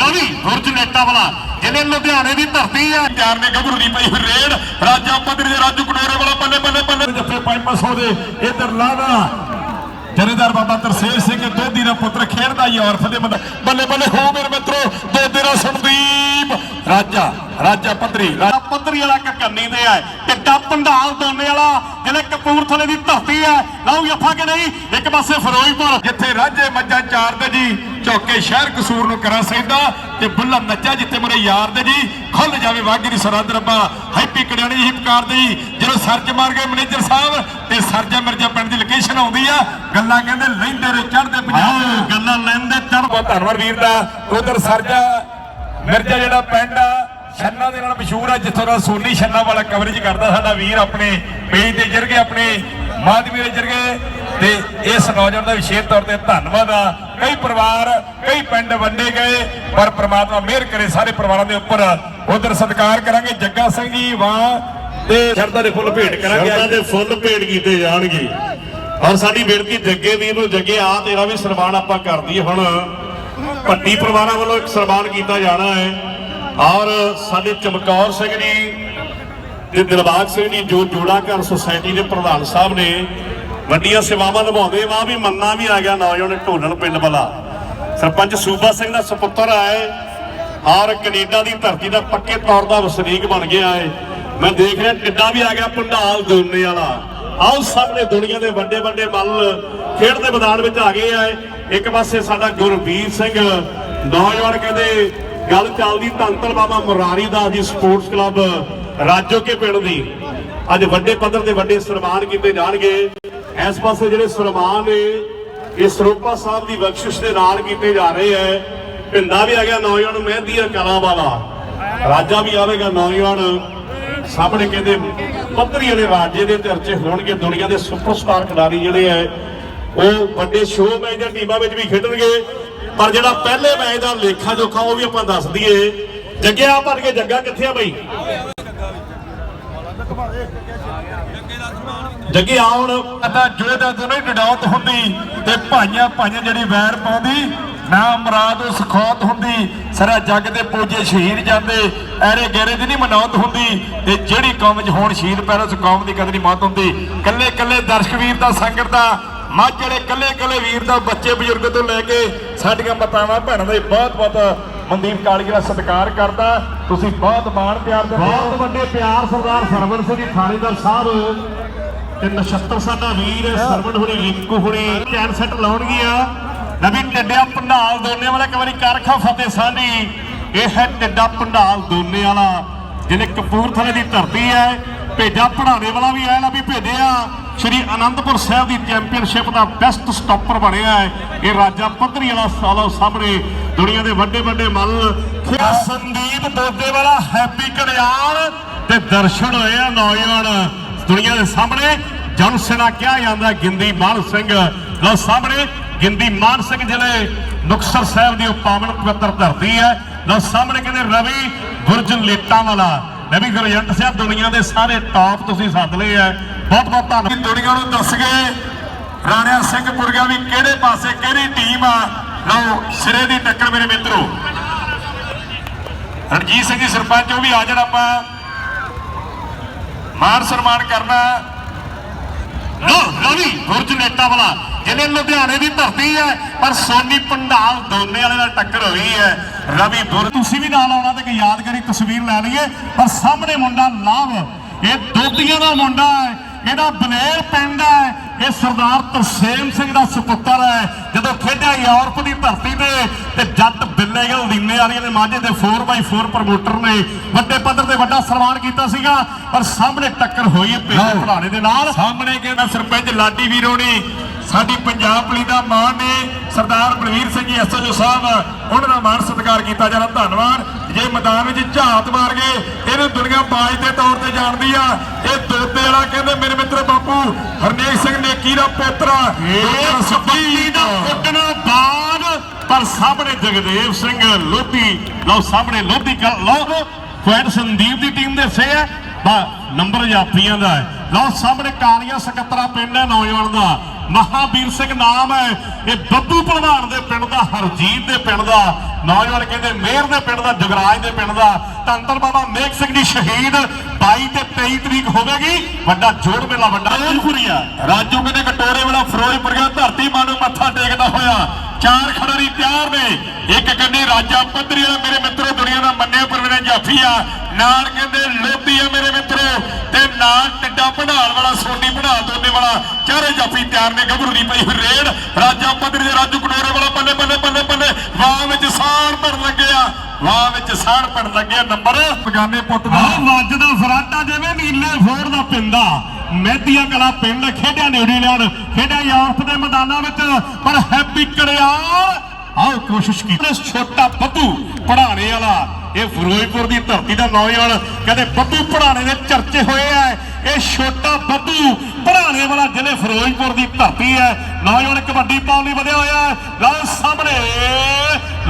ਰਵੀ ਗੁਰਜ ਨੇਟਾ ਵਾਲਾ। ਜਿਹਨੇ ਲੁਧਿਆਣੇ ਦੀ ਧਰਤੀ ਆ। ਚਾਰ ਨੇ ਗੱਭਰੂ ਦੀ ਪਈ ਹੋਈ ਰੇਡ। ਰਾਜਾ ਪੱਧਰੀ ਦੇ ਰਾਜੂ ਕਟੋਰੇ ਵਾਲਾ ਬੱਲੇ ਬੱਲੇ ਬੱਲੇ ਜੱਫੇ 500 ਦੇ ਇਧਰ ਲਾਦਾ ਜਰੇਦਾਰ ਬਾਬਾ ਤਰਸੇਮ ਸਿੰਘ ਦੋਦੀ ਦਾ ਪੁੱਤਰ ਖੇਡਦਾ ਹੀ ਔਰ ਫਤਿਹ ਮੰਦ ਬੱਲੇ ਬੱਲੇ ਹੋ ਮੇਰੇ ਮਿੱਤਰੋ ਦੋਦੀ ਦਾ ਸੰਦੀਪ। ਰਾਜਾ ਰਾਜਾ ਪੱਧਰੀ ਰਾਜਾ ਪੱਧਰੀ ਵਾਲਾ ਕੰਨੀ ਦੇ ਆ ਟਿੱਡਾ ਪੰਡਾਲ ਦੋਨੇ ਵਾਲਾ ਜਿਹਨੇ ਕਪੂਰਥਲੇ ਦੀ ਧਰਤੀ ਆ ਲਓ ਜੱਫਾ ਕਿ ਨਹੀਂ? ਇੱਕ ਪਾਸੇ ਫਿਰੋਜ਼ਪੁਰ ਜਿੱਥੇ ਰਾਜੇ ਮੱਝਾਂ ਚਾਰਦੇ ਜੀ ਚੌਕੇ ਸ਼ਹਿਰ ਕਸੂਰ ਨੂੰ ਕਰਾਂ ਸੈਦਾ ਤੇ ਬੁੱਲਾ ਨੱਚਾ ਜਿੱਥੇ ਮੇਰੇ ਯਾਰ ਦੇ ਜੀ ਖੁੱਲ ਜਾਵੇ ਵਾਗੀ ਦੀ ਸਰਹੱਦ ਰੱਬਾ। ਹੈਪੀ ਕੜਿਆਣੀ ਜੀ ਪੁਕਾਰ ਦੇ ਜੀ ਜਦੋਂ ਸਰਜ ਮਾਰ ਗਏ ਮੈਨੇਜਰ ਸਾਹਿਬ ਤੇ ਸਰਜਾ ਮਿਰਜ਼ਾ ਪਿੰਡ ਦੀ ਲੋਕੇਸ਼ਨ ਆਉਂਦੀ ਆ ਗੱਲਾਂ ਕਹਿੰਦੇ ਲੈਂਦੇ ਰੇ ਚੜਦੇ ਪੰਜਾਬ ਗੱਲਾਂ ਲੈਂਦੇ ਚੜ ਬਹੁਤ ਧੰਨਵਾਦ ਵੀਰ ਦਾ। ਉਧਰ ਸਰਜਾ ਮਿਰਜ਼ਾ ਜਿਹੜਾ ਪਿੰਡ ਆ ਛੰਨਾ ਦੇ ਨਾਲ ਮਸ਼ਹੂਰ ਆ ਜਿੱਥੋਂ ਦਾ ਸੋਨੀ ਛੰਨਾ ਵਾਲਾ ਕਵਰੇਜ ਕਰਦਾ ਸਾਡਾ ਵੀਰ ਆਪਣੇ ਪੇਜ ਤੇ ਜਰ ਗਏ ਆਪਣੇ ਮਾਧਵੀਰ ਜਰ ਗਏ। ਤੇ ਇਸ ਨੌਜਵਾਨ ਦਾ ਵਿਸ਼ੇਸ਼ ਤੌਰ ਤੇ ਧੰਨਵਾਦ ਆ। ਕਈ ਪਰਿਵਾਰ ਕਈ ਪਿੰਡ ਵੰਡੇ ਗਏ ਪਰ ਪ੍ਰਮਾਤਮਾ ਮਿਹਰ ਕਰੇ ਸਾਰੇ ਪਰਿਵਾਰਾਂ ਦੇ ਉੱਪਰ ਉਧਰ ਸਤਿਕਾਰ ਕਰਾਂਗੇ। ਜੱਗਾ ਸਿੰਘ ਜੀ ਵਾਹ। ਤੇ ਸ਼ਰਧਾ ਦੇ ਫੁੱਲ ਭੇਟ ਕਰਾਂਗੇ ਸ਼ਰਤਾਂ ਦੇ ਫੁੱਲ ਭੇਟ ਕੀਤੇ ਜਾਣਗੇ। ਔਰ ਸਾਡੀ ਬੇਨਤੀ ਜੱਗੇ ਵੀਰ ਨੂੰ ਜੱਗੇ ਆ ਤੇਰਾ ਵੀ ਸਨਮਾਨ ਆਪਾਂ ਕਰ ਦਈਏ। ਹੁਣ ਭੱਟੀ ਪਰਿਵਾਰਾਂ ਵੱਲੋਂ ਇੱਕ ਸਨਮਾਨ ਕੀਤਾ ਜਾਣਾ ਹੈ। ਔਰ ਸਾਡੇ ਚਮਕੌਰ ਸਿੰਘ ਜੀ ਤੇ ਦਿਲਬਾਗ ਸਿੰਘ ਜੀ, ਜੋ ਜੋੜਾ ਘਰ ਸੁਸਾਇਟੀ ਦੇ ਪ੍ਰਧਾਨ ਸਾਹਿਬ ਨੇ, ਵੱਡੀਆਂ ਸੇਵਾਵਾਂ ਨਿਭਾਉਂਦੇ ਵਾ ਵੀ ਮੰਨਾ ਵੀ ਆ ਗਿਆ ਨੌਜਵਾਨ ਢੋਲਣ ਪਿੰਡ ਵਾਲਾ। ਸਰਪੰਚ ਸੂਬਾ ਸਿੰਘ ਦਾ ਸੁਪੁੱਤਰ ਆਏ, ਔਰ ਕੈਨੇਡਾ ਦੀ ਧਰਤੀ ਦਾ ਪੱਕੇ ਤੌਰ ਦਾ ਵਸਨੀਕ ਬਣ ਗਿਆ ਹੈ ਮੈਂ ਦੇਖ ਰਿਹਾ ਟਿੱਡਾ ਵੀ ਆ ਗਿਆ ਪੰਡਾਲ ਦੋਨੇ ਵਾਲਾ। ਆਓ ਸਾਹਮਣੇ ਦੁਨੀਆ ਦੇ ਵੱਡੇ ਵੱਡੇ ਮੱਲ ਖੇਡ ਦੇ ਮੈਦਾਨ ਵਿੱਚ ਆ ਗਏ ਆ। ਇੱਕ ਪਾਸੇ ਸਾਡਾ ਗੁਰਵੀਰ ਸਿੰਘ, ਨੌਜਵਾਨ ਕਹਿੰਦੇ ਗੱਲ ਚੱਲਦੀ ਧੰਤਲ ਬਾਬਾ ਮੁਰਾਰੀ ਦਾਸ ਜੀ ਸਪੋਰਟਸ ਕਲੱਬ ਰਾਜੋਕੇ ਪਿੰਡ ਦੀ। ਅੱਜ ਵੱਡੇ ਪੱਧਰ ਤੇ ਵੱਡੇ ਸਨਮਾਨ ਕੀਤੇ ਜਾਣਗੇ। ਇਸ ਪਾਸੇ ਜਿਹੜੇ ਸਨਮਾਨ ਨੇ, ਇਹ ਸਰੋਪਾ ਸਾਹਿਬ ਦੀ ਬਖਸ਼ਿਸ਼ ਦੇ ਨਾਲ ਕੀਤੇ ਜਾ ਰਹੇ ਐ ਪਿੰਦਾ ਵੀ ਆ ਗਿਆ ਨੌਜਵਾਨ ਮਹਿੰਦੀਆਂ ਕਲਾ ਵਾਲਾ। ਰਾਜਾ ਵੀ ਆਵੇਗਾ ਨੌਜਵਾਨ। ਸਾਹਮਣੇ ਕਹਿੰਦੇ ਪੱਧਰੀ ਵਾਲੇ ਰਾਜੇ ਦੇ ਚਰਚੇ ਹੋਣਗੇ। ਦੁਨੀਆ ਦੇ ਸੁਪਰਸਟਾਰ ਖਿਡਾਰੀ ਜਿਹੜੇ ਐ ਉਹ ਵੱਡੇ ਸ਼ੋਅ ਮੈਚ ਦੀਆਂ ਟੀਮਾਂ ਵਿੱਚ ਵੀ ਖੇਡਣਗੇ। ਪਰ ਜਿਹੜਾ ਪਹਿਲੇ ਮੈਚ ਦਾ ਲੇਖਾ ਜੋਖਾ ਉਹ ਵੀ ਆਪਾਂ ਦੱਸ ਦਈਏ। ਜੱਗਿਆ ਭਰ ਕੇ ਜੱਗਾ ਕਿੱਥੇ ਆ ਬਈ? ਜੱਗੇ ਆਉਣ ਤਾਂ ਜੋਏ ਦਾ ਦੋਨੋਂ ਡਡੌਤ ਹੁੰਦੀ ਤੇ ਭਾਈਆਂ ਭਾਈਆਂ ਜਿਹੜੀ ਵੈਰ ਪਾਉਂਦੀ, ਨਾ ਮਰਾਦ ਸਖੌਤ ਹੁੰਦੀ, ਸਾਰਾ ਜੱਗ ਦੇ ਪੂਜੇ ਸ਼ਹੀਦ ਜਾਂਦੇ, ਐਰੇ ਗੇਰੇ ਦੀ ਨਹੀਂ ਮਨੌਤ ਹੁੰਦੀ ਤੇ ਜਿਹੜੀ ਕੌਮ 'ਚ ਹੋਣ ਸ਼ਹੀਦ ਪੈਰ ਉਸ ਕੌਮ ਦੀ ਕਦੇ ਨਹੀਂ ਮੌਤ ਹੁੰਦੀ। ਕੱਲੇ ਕੱਲੇ ਦਰਸ਼ਕ ਵੀਰ ਦਾ ਸੰਗਤ ਦਾ, ਮੱਝ ਜਿਹੜੇ ਕੱਲੇ ਕੱਲੇ ਵੀਰ ਦਾ, ਬੱਚੇ ਬਜ਼ੁਰਗ ਤੋਂ ਲੈ ਕੇ ਸਾਡੀਆਂ ਮਾਤਾਵਾਂ, ਭੈਣਾਂ ਦਾ ਬਹੁਤ ਬਹੁਤ ਮਨਦੀਪ ਕਾਲੀਆ ਦਾ ਸਤਿਕਾਰ ਕਰਦਾ। ਤੁਸੀਂ ਬਹੁਤ ਮਾਣ ਪਿਆਰ ਦਿੰਦੇ ਬਹੁਤ ਵੱਡੇ ਪਿਆਰ ਸਰਦਾਰ ਸਰਵਣ ਸਿੰਘ ਥਾਣੇਦਾਰ ਸਾਹਿਬ ਤੇ ਨਛੱਤਰ ਸਾਡਾ ਵੀਰ ਸਰਵਣ ਹੁਣੀ, ਰਿੰਕੂ ਹੁਣੀ, ਚੈਨ ਸੈੱਟ ਲਾਉਣਗੇ ਨਵੀਂ ਟੱਡਿਆ ਪੰਡਾਲ ਦੋਨੇ ਵਾਲਾ ਇੱਕ ਵਾਰੀ ਕਰਖਾ ਫਤਿਹ ਸਾਂਢੀ ਇਹ ਹੈ ਟੱਡਾ ਪੰਡਾਲ ਦੋਨੇ ਵਾਲਾ, ਜਿਹਨੇ ਕਪੂਰਥਲੇ ਦੀ ਧਰਤੀ ਹੈ ਭੇਜਾ ਪੜਾਣੇ ਵਾਲਾ ਵੀ ਆਇਆ ਵੀ ਭੇਜਿਆ ਸ਼੍ਰੀ ਅਨੰਦਪੁਰ ਸਾਹਿਬ ਦੀ ਚੈਂਪੀਅਨਸ਼ਿਪ ਦਾ ਬੈਸਟ ਸਟਾਪਰ ਬਣਿਆ ਹੈ। ਇਹ ਰਾਜਾ ਪੱਧਰੀ ਵਾਲਾ ਸਾਲੋ ਸਾਹਮਣੇ ਦੁਨੀਆ ਦੇ ਵੱਡੇ ਵੱਡੇ ਮੱਲ। ਸੰਦੀਪ ਦੋਦੇ ਵਾਲਾ ਹੈਪੀ ਕੜਿਆਲ ਤੇ ਦਰਸ਼ਨ ਹੋਏ ਆ ਨੌਜਵਾਨ ਦੁਨੀਆ ਦੇ ਸਾਹਮਣੇ। ਜਨਸੇਨਾ ਕਿਹਾ ਜਾਂਦਾ ਗਿੰਦੀ ਮਾਨ ਸਿੰਘ। ਲਓ ਸਾਹਮਣੇ, ਗਿੰਦੀ ਮਾਨ ਸਿੰਘ ਜਿਹੜੇ ਮੁਕਤਸਰ ਸਾਹਿਬ ਦੀ ਉਹ ਪਾਵਨ ਪਵਿੱਤਰ ਧਰਤੀ ਹੈ। ਲਓ ਸਾਹਮਣੇ ਕਹਿੰਦੇ ਰਵੀ ਗੁਰਜ ਲੇਟਾਂ ਵਾਲਾ। ਰਵੀ ਗੁਰਜੰਟ ਸਾਹਿਬ, ਦੁਨੀਆ ਦੇ ਸਾਰੇ ਟਾਪ ਤੁਸੀਂ ਸੱਦ ਲਏ ਆ। ਬਹੁਤ ਬਹੁਤ ਧੰਨਵਾਦ। ਦੁਨੀਆ ਨੂੰ ਦੱਸ ਗਏ ਰਾਣਿਆ ਸਿੰਘ ਗਿਆ ਵੀ ਕਿਹੜੇ ਪਾਸੇ ਕਿਹੜੀ ਟੀਮ ਆ। ਲਓ, ਸਿਰੇ ਦੀ ਟੱਕਰ ਮੇਰੇ ਮਿੱਤਰੋ। ਰਣਜੀਤ ਸਿੰਘ ਜੀ, ਸਰਪੰਚ ਉਹ ਵੀ ਆ ਜਾਣ ਆਪਾਂ। ਮਾਨ ਸਨਮਾਨ ਕਰਨਾ। ਲੋ ਰਵੀ ਗੁਰਜ ਨੇਟਾ ਵਾਲਾ। ਜਿਹਨੇ ਲੁਧਿਆਣੇ ਦੀ ਧਰਤੀ ਹੈ ਪਰ ਸੋਨੀ ਪੰਡਾਲ ਦੋਨੇ ਵਾਲੇ ਨਾਲ ਟੱਕਰ ਹੋਈ ਹੈ। ਰਵੀ ਗੁਰ ਤੁਸੀਂ ਵੀ ਨਾਲ ਆਉਣਾ ਤੇ ਇੱਕ ਯਾਦਗਾਰੀ ਤਸਵੀਰ ਲੈ ਲਈਏ ਪਰ ਸਾਹਮਣੇ ਮੁੰਡਾ ਲਾਭ ਇਹ ਦੋਦੀਆਂ ਦਾ ਮੁੰਡਾ ਹੈ ਇਹਦਾ ਬਨੇਰ ਪਿੰਡ ਹੈ ਇਹ ਸਰਦਾਰ ਤਰਸੇਮ ਸਿੰਘ ਦਾ ਸੁਪੁੱਤਰ ਹੈ। ਜਦੋਂ ਖੇਡਿਆ ਯੂਰਪ ਦੀ ਧਰਤੀ ਤੇ ਤੇ ਜੱਟ ਬਿੱਲੇਗਲ ਲੀਨੇ ਵਾਲੀਆਂ ਨੇ ਮਾਝੇ ਦੇ 4x4 ਪ੍ਰਮੋਟਰ ਨੇ ਵੱਡੇ ਪੱਧਰ ਤੇ ਵੱਡਾ ਸਨਮਾਨ ਕੀਤਾ ਸੀਗਾ ਪਰ ਸਾਹਮਣੇ ਟੱਕਰ ਹੋਈ ਹੈ ਭਲਾਣੇ ਦੇ ਨਾਲ। ਸਾਹਮਣੇ ਕਹਿੰਦਾ ਸਰਪੰਚ ਲਾਡੀ ਵੀਰੋ ਨੇ ਸਾਡੀ ਪੰਜਾਬ ਪੁਲਿਸ ਦਾ ਮਾਣ ਨੇ ਸਰਦਾਰ ਬਲਵੀਰ ਸਿੰਘ ਜੀ ਐਸਐਚਓ ਸਾਹਿਬ ਉਹਨਾਂ ਦਾ ਮਾਣ ਸਤਿਕਾਰ ਕੀਤਾ ਜਾਣਾ ਧੰਨਵਾਦ। ਜੇ ਮੈਦਾਨ ਵਿੱਚ ਝਾਤ ਮਾਰ ਗਏ ਇਹਨੂੰ ਦੁਨੀਆ ਬਾਜ ਦੇ ਤੌਰ ਤੇ ਜਾਣਦੀ ਆ। ਇਹ ਦੋਤੇ ਵਾਲਾ ਕਹਿੰਦੇ ਮੇਰੇ ਮਿੱਤਰ ਬਾਪੂ ਹਰਨੇਕ ਸਿੰਘ ਨੇਕੀ ਦਾ ਪੋਤਰਾ ਦਾ ਬਾਦ ਪਰ ਸਾਹਮਣੇ ਜਗਦੇਵ ਸਿੰਘ ਲੋਧੀ। ਲਓ ਸਾਹਮਣੇ ਲੋਧੀ ਲਓ ਪੁਆਇੰਟ ਸੰਦੀਪ ਦੀ ਟੀਮ ਦੇ ਸੇ ਹੈ ਬਾ ਨੰਬਰ ਜਾਫੀਆਂ ਦਾ ਹੈ। ਲਓ ਸਾਹਮਣੇ ਕਾਲੀਆ ਸਕੱਤਰਾ ਪਿੰਡ ਹੈ ਨੌਜਵਾਨ ਦਾ। ਮਹਾਵੀਰ ਸਿੰਘ ਨਾਮ ਹੈ। ਇਹ ਬੱਬੂ ਭਲਵਾਨ ਦੇ ਪਿੰਡ ਦਾ, ਹਰਜੀਤ ਦੇ ਪਿੰਡ ਦਾ, ਨੌਜਵਾਨ ਕਹਿੰਦੇ ਮੇਰ ਦੇ ਪਿੰਡ ਦਾ, ਜਗਰਾਜ ਦੇ ਪਿੰਡ ਦਾ, ਧੰਨ ਬਾਬਾ ਮੇਘ ਸਿੰਘ ਦੀ ਸ਼ਹੀਦ। 22 ਤੇ 23 ਤਰੀਕ ਹੋਵੇਗੀ, ਵੱਡਾ ਜੋੜ ਮੇਲਾ, ਵੱਡਾ ਜੋਧਪੁਰੀਆ ਰਾਜੂ ਕਹਿੰਦੇ ਕਟੋਰੇ ਵਾਲਾ ਫਿਰੋਜ਼ਪੁਰੀਆ ਧਰਤੀ ਮਾਂ ਨੂੰ ਮੱਥਾ ਟੇਕਦਾ ਹੋਇਆ। ਚਾਰ ਖਿਡਾਰੀ ਤਿਆਰ ਨੇ। ਇੱਕ ਕੰਨੀ ਰਾਜਾ ਪੱਧਰੀ ਵਾਲਾ, ਮੇਰੇ ਮਿੱਤਰੋ, ਦੁਨੀਆ ਦਾ ਮੰਨਿਆ ਪਰਵਿੰਦਰ ਜਾਫੀ ਆ। ਨਾਲ ਕਹਿੰਦੇ ਲੋਧੀ ਆ ਮੇਰੇ ਮਿੱਤਰੋ। ਤੇ ਨਾਲ ਟਿੱਡਾ ਭੰਡਾਲ ਵਾਲਾ, ਸੋਨੀ ਭੰਡਾਲ, ਦੋਨੇ ਵਾਲਾ, ਚਾਰੇ ਜਾਫੀ ਤਿਆਰ ਨੇ। ਗੱਭਰੂ ਦੀ ਪਈ ਹੋਈ ਰੇਡ। ਰਾਜਾ ਪੱਧਰੀ ਦੇ ਰਾਜੂ ਕਟੋਰੇ ਵਾਲਾ ਬੱਲੇ ਬੱਲੇ ਬੱਲੇ ਬੱਲੇ ਵਾਹ ਵਿੱਚ ਸਾਣ ਭਰਨ ਲੱਗਿਆ ਵਾਹ ਵਿੱਚ ਸਾਣ ਭਰਨ ਲੱਗਿਆ ਨੰਬਰ ਬਗਾਨੇ ਪੁੱਤ ਦਾ। ਵੱਜਦਾ ਫਰਾਟਾ ਜਿਵੇਂ ਨੀਲੇ ਫੋੜ ਦਾ ਪਿੰਦਾ ਮਹਿਦੀਆਂ ਕਲਾ ਪਿੰਡ ਖੇਡਿਆ ਨਿਊਜ਼ੀਲੈਂਡ ਖੇਡਿਆ ਯੂਰਪ ਦੇ ਮੈਦਾਨਾਂ ਵਿੱਚ। ਪਰ ਹੈਪੀ ਕੜਿਆਲ ਕੋਸ਼ਿਸ਼ ਕੀਤੀ। ਛੋਟਾ ਬੱਬੂ ਪੜਾਣੇ ਵਾਲਾ। ਇਹ ਫਿਰੋਜ਼ਪੁਰ ਦੀ ਧਰਤੀ ਦਾ ਨੌਜਵਾਨ ਕਹਿੰਦੇ ਬੱਬੂ ਪੜਾਣੇ ਦੇ ਚਰਚੇ ਹੋਏ ਆ। ਇਹ ਛੋਟਾ ਬੱਬੂ ਪੜਾਣੇ ਵਾਲਾ ਜ਼ਿਲ੍ਹੇ ਫਿਰੋਜ਼ਪੁਰ ਦੀ ਧਰਤੀ ਹੈ। ਨੌਜਵਾਨ ਕਬੱਡੀ ਪਾਉਣ ਲਈ ਵਧਿਆ ਹੋਇਆ ਹੈ। ਲਓ ਸਾਹਮਣੇ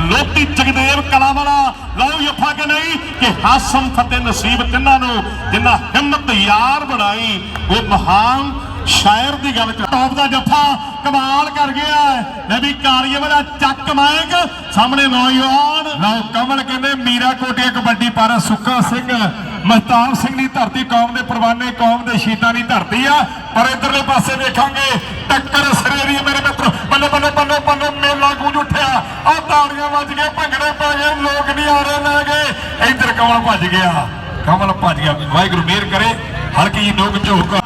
ਲੋਤੀ ਜਗਦੇਵ ਕਲਾ ਵਾਲਾ। ਲਓ ਯਫਾ ਕੇ ਨਹੀਂ ਕਿ ਹਾਸਮ ਫਤਿਹ ਨਸੀਬ ਤਿੰਨਾਂ ਨੂੰ ਜਿੰਨਾ ਹਿੰਮਤ ਯਾਰ ਬਣਾਈ, ਉਹ ਮਹਾਨ ਸ਼ਾਇਰ ਦੀ ਗੱਲ ਚ ਟੌਪ ਦਾ ਜੱਫਾ ਕਮਾਲ ਕਰ ਗਿਆ ਲੈ ਵੀ ਕਾਰੀਏ ਵਾਲਾ ਚੱਕ ਮਾਇਕ ਸਾਹਮਣੇ ਨੌਜਵਾਨ। ਲਓ ਕਮਲ ਕਹਿੰਦੇ, ਮੀਰਾ ਕੋਟਿਆ ਕਬੱਡੀ ਪਰ ਸੁੱਖਾ ਸਿੰਘ। ਮਹਤਾਬ ਸਿੰਘ ਦੀ ਧਰਤੀ ਕੌਮ ਦੇ ਪਰਵਾਨੇ, ਕੌਮ ਦੇ ਸ਼ਹੀਦਾਂ ਦੀ ਧਰਤੀ ਆ। ਪਰ ਇਧਰਲੇ ਪਾਸੇ ਵੇਖਾਂਗੇ, ਟੱਕਰ ਸਰੇਰੀ ਮੇਰੇ ਮਿੱਤਰ। ਬੱਲੇ ਬੱਲੇ ਬੱਲੇ ਬੱਲੇ, ਮੇਲਾ ਗੂੰਜ ਉੱਠਿਆ। ਆ ਤਾੜੀਆਂ ਵੱਜ ਗਏ ਭੰਗੜੇ ਪੈ ਗਏ, ਲੋਕ ਨਹੀਂ ਆ ਰਹੇ, ਲੈ ਗਏ। ਇਧਰ ਕਮਲ ਭੱਜ ਗਿਆ। ਕਮਲ ਭੱਜ ਗਿਆ। ਵਾਹਿਗੁਰੂ, ਮਿਹਰ ਕਰੇ। ਹਲਕੀ ਜੀ ਨੋਕ ਝੋਕ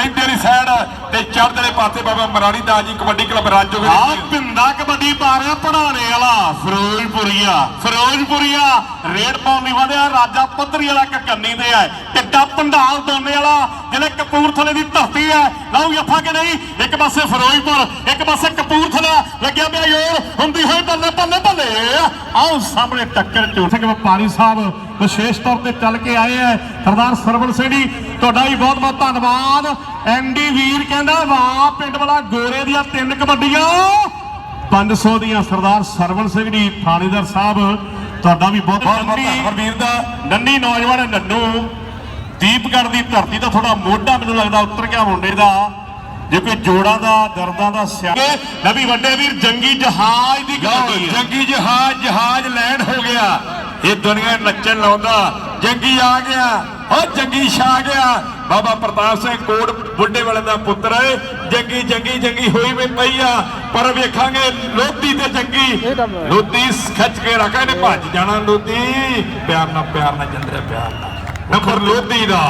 ਇਧਰ ਲਹਿੰਦੇ ਵਾਲੀ ਸਾਈਡ ਤੇ ਚੜ੍ਹਦੇ ਵਾਲੇ ਪਾਸੇ ਬਾਬਾ ਮਰਾੜੀ ਦਾ ਜੀ ਕਬੱਡੀ ਕਲੱਬ ਰਾਜੋ ਆ ਪਿੰਡਾ ਕਬੱਡੀ ਪਾ ਰਿਹਾ ਪੜਾਣੇ ਵਾਲਾ, ਫਿਰੋਜ਼ਪੁਰੀਆ ਫਿਰੋਜ਼ਪੁਰੀਆ। ਰੇਡ ਪਾਉਣ ਲਈ ਵਧਿਆ, ਰਾਜਾ ਪੱਧਰੀ ਵਾਲਾ ਕਕੰਨੀ ਦੇ ਹੈ। ਟਿੱਡਾ ਪੰਡਾਲ ਦੋਨੇ ਵਾਲਾ ਜਿਹੜੇ ਕਪੂਰਥਲੇ ਦੀ ਧਰਤੀ ਹੈ। ਲਓ ਯਫਾ ਕਿ ਨਹੀਂ? ਇੱਕ ਪਾਸੇ ਫਿਰੋਜ਼ਪੁਰ, ਇੱਕ ਪਾਸੇ ਕਪੂਰਥਲਾ। ਲੱਗਿਆ ਪਿਆ ਯੋਰ ਹੁੰਦੀ ਹੋਈ ਬੱਲੇ ਬੱਲੇ ਬੱਲੇ। ਆਓ, ਸਾਹਮਣੇ ਟੱਕਰ ਝੂਠੇ ਵਪਾਰੀ ਸਾਹਿਬ ਵਿਸ਼ੇਸ਼ ਤੌਰ ਤੇ ਚੱਲ ਕੇ ਆਏ ਹੈ। ਸਰਦਾਰ ਸਰਵਣ ਸਿੰਘ ਜੀ, ਤੁਹਾਡਾ ਵੀ ਬਹੁਤ ਬਹੁਤ ਧੰਨਵਾਦ। ਐਂਡੀ ਵੀਰ ਕਹਿੰਦਾ, ਵਾਹ, ਪਿੰਡ ਵਾਲਾ ਗੋਰੇ ਦੀਆਂ ਤਿੰਨ ਕਬੱਡੀਆਂ। 500 ਦੀਆਂ, ਸਰਦਾਰ ਸਰਵਣ ਸਿੰਘ ਜੀ, ਥਾਣੇਦਾਰ ਸਾਹਿਬ। ਤੁਹਾਡਾ ਵੀ ਬਹੁਤ ਬਹੁਤ ਧੰਨਵਾਦ ਵੀਰ ਦਾ। ਨੰਨੀ ਨੌਜਵਾਨ ਨੰਨੂ। ਦੀਪਗੜ੍ਹ ਦੀ ਧਰਤੀ ਦਾ ਥੋੜਾ ਮੋਢਾ ਮੈਨੂੰ ਲੱਗਦਾ ਉੱਤਰ ਗਿਆ ਮੁੰਡੇ ਦਾ। ਜੇ ਕੋਈ ਜੋੜਾਂ ਦਾ ਦਰਦਾਂ ਦਾ ਸਿਆਣੇ ਨਬੀ ਵੱਡੇ ਵੀਰ ਜੰਗੀ ਜਹਾਜ਼ ਦੀ ਹੈ। ਜੰਗੀ ਜਹਾਜ਼ ਜਹਾਜ਼ ਲੈਂਡ ਹੋ ਗਿਆ। ਇਹ ਦੁਨੀਆ ਨੱਚਣ ਲਾਉਂਦਾ। ਜੰਗੀ ਆ ਗਿਆ। ਓ ਜੰਗੀ ਛਾ ਗਿਆ। ਬਾਬਾ ਪ੍ਰਤਾਪ ਸਿੰਘ ਕੋਟ ਬੁੱਢੇ ਵਾਲੇ ਦਾ ਪੁੱਤਰ ਹੈ। ਜੰਗੀ ਜੰਗੀ ਜੰਗੀ ਹੋਈ ਵੀ ਪਈ ਆ। ਪਰ ਵੇਖਾਂਗੇ ਲੋਧੀ ਤੇ ਜੰਗੀ। ਲੋਧੀ ਖੱਚ ਕੇ ਰੱਖਾ ਨੇ ਭੱਜ ਜਾਣਾ ਲੋਧੀ। ਪਿਆਰ ਨਾਲ ਪਿਆਰ ਨਾਲ ਜੰਦਰੇ ਪਿਆਰ ਨਾਲ। ਨੰਬਰ ਲੋਧੀ ਦਾ।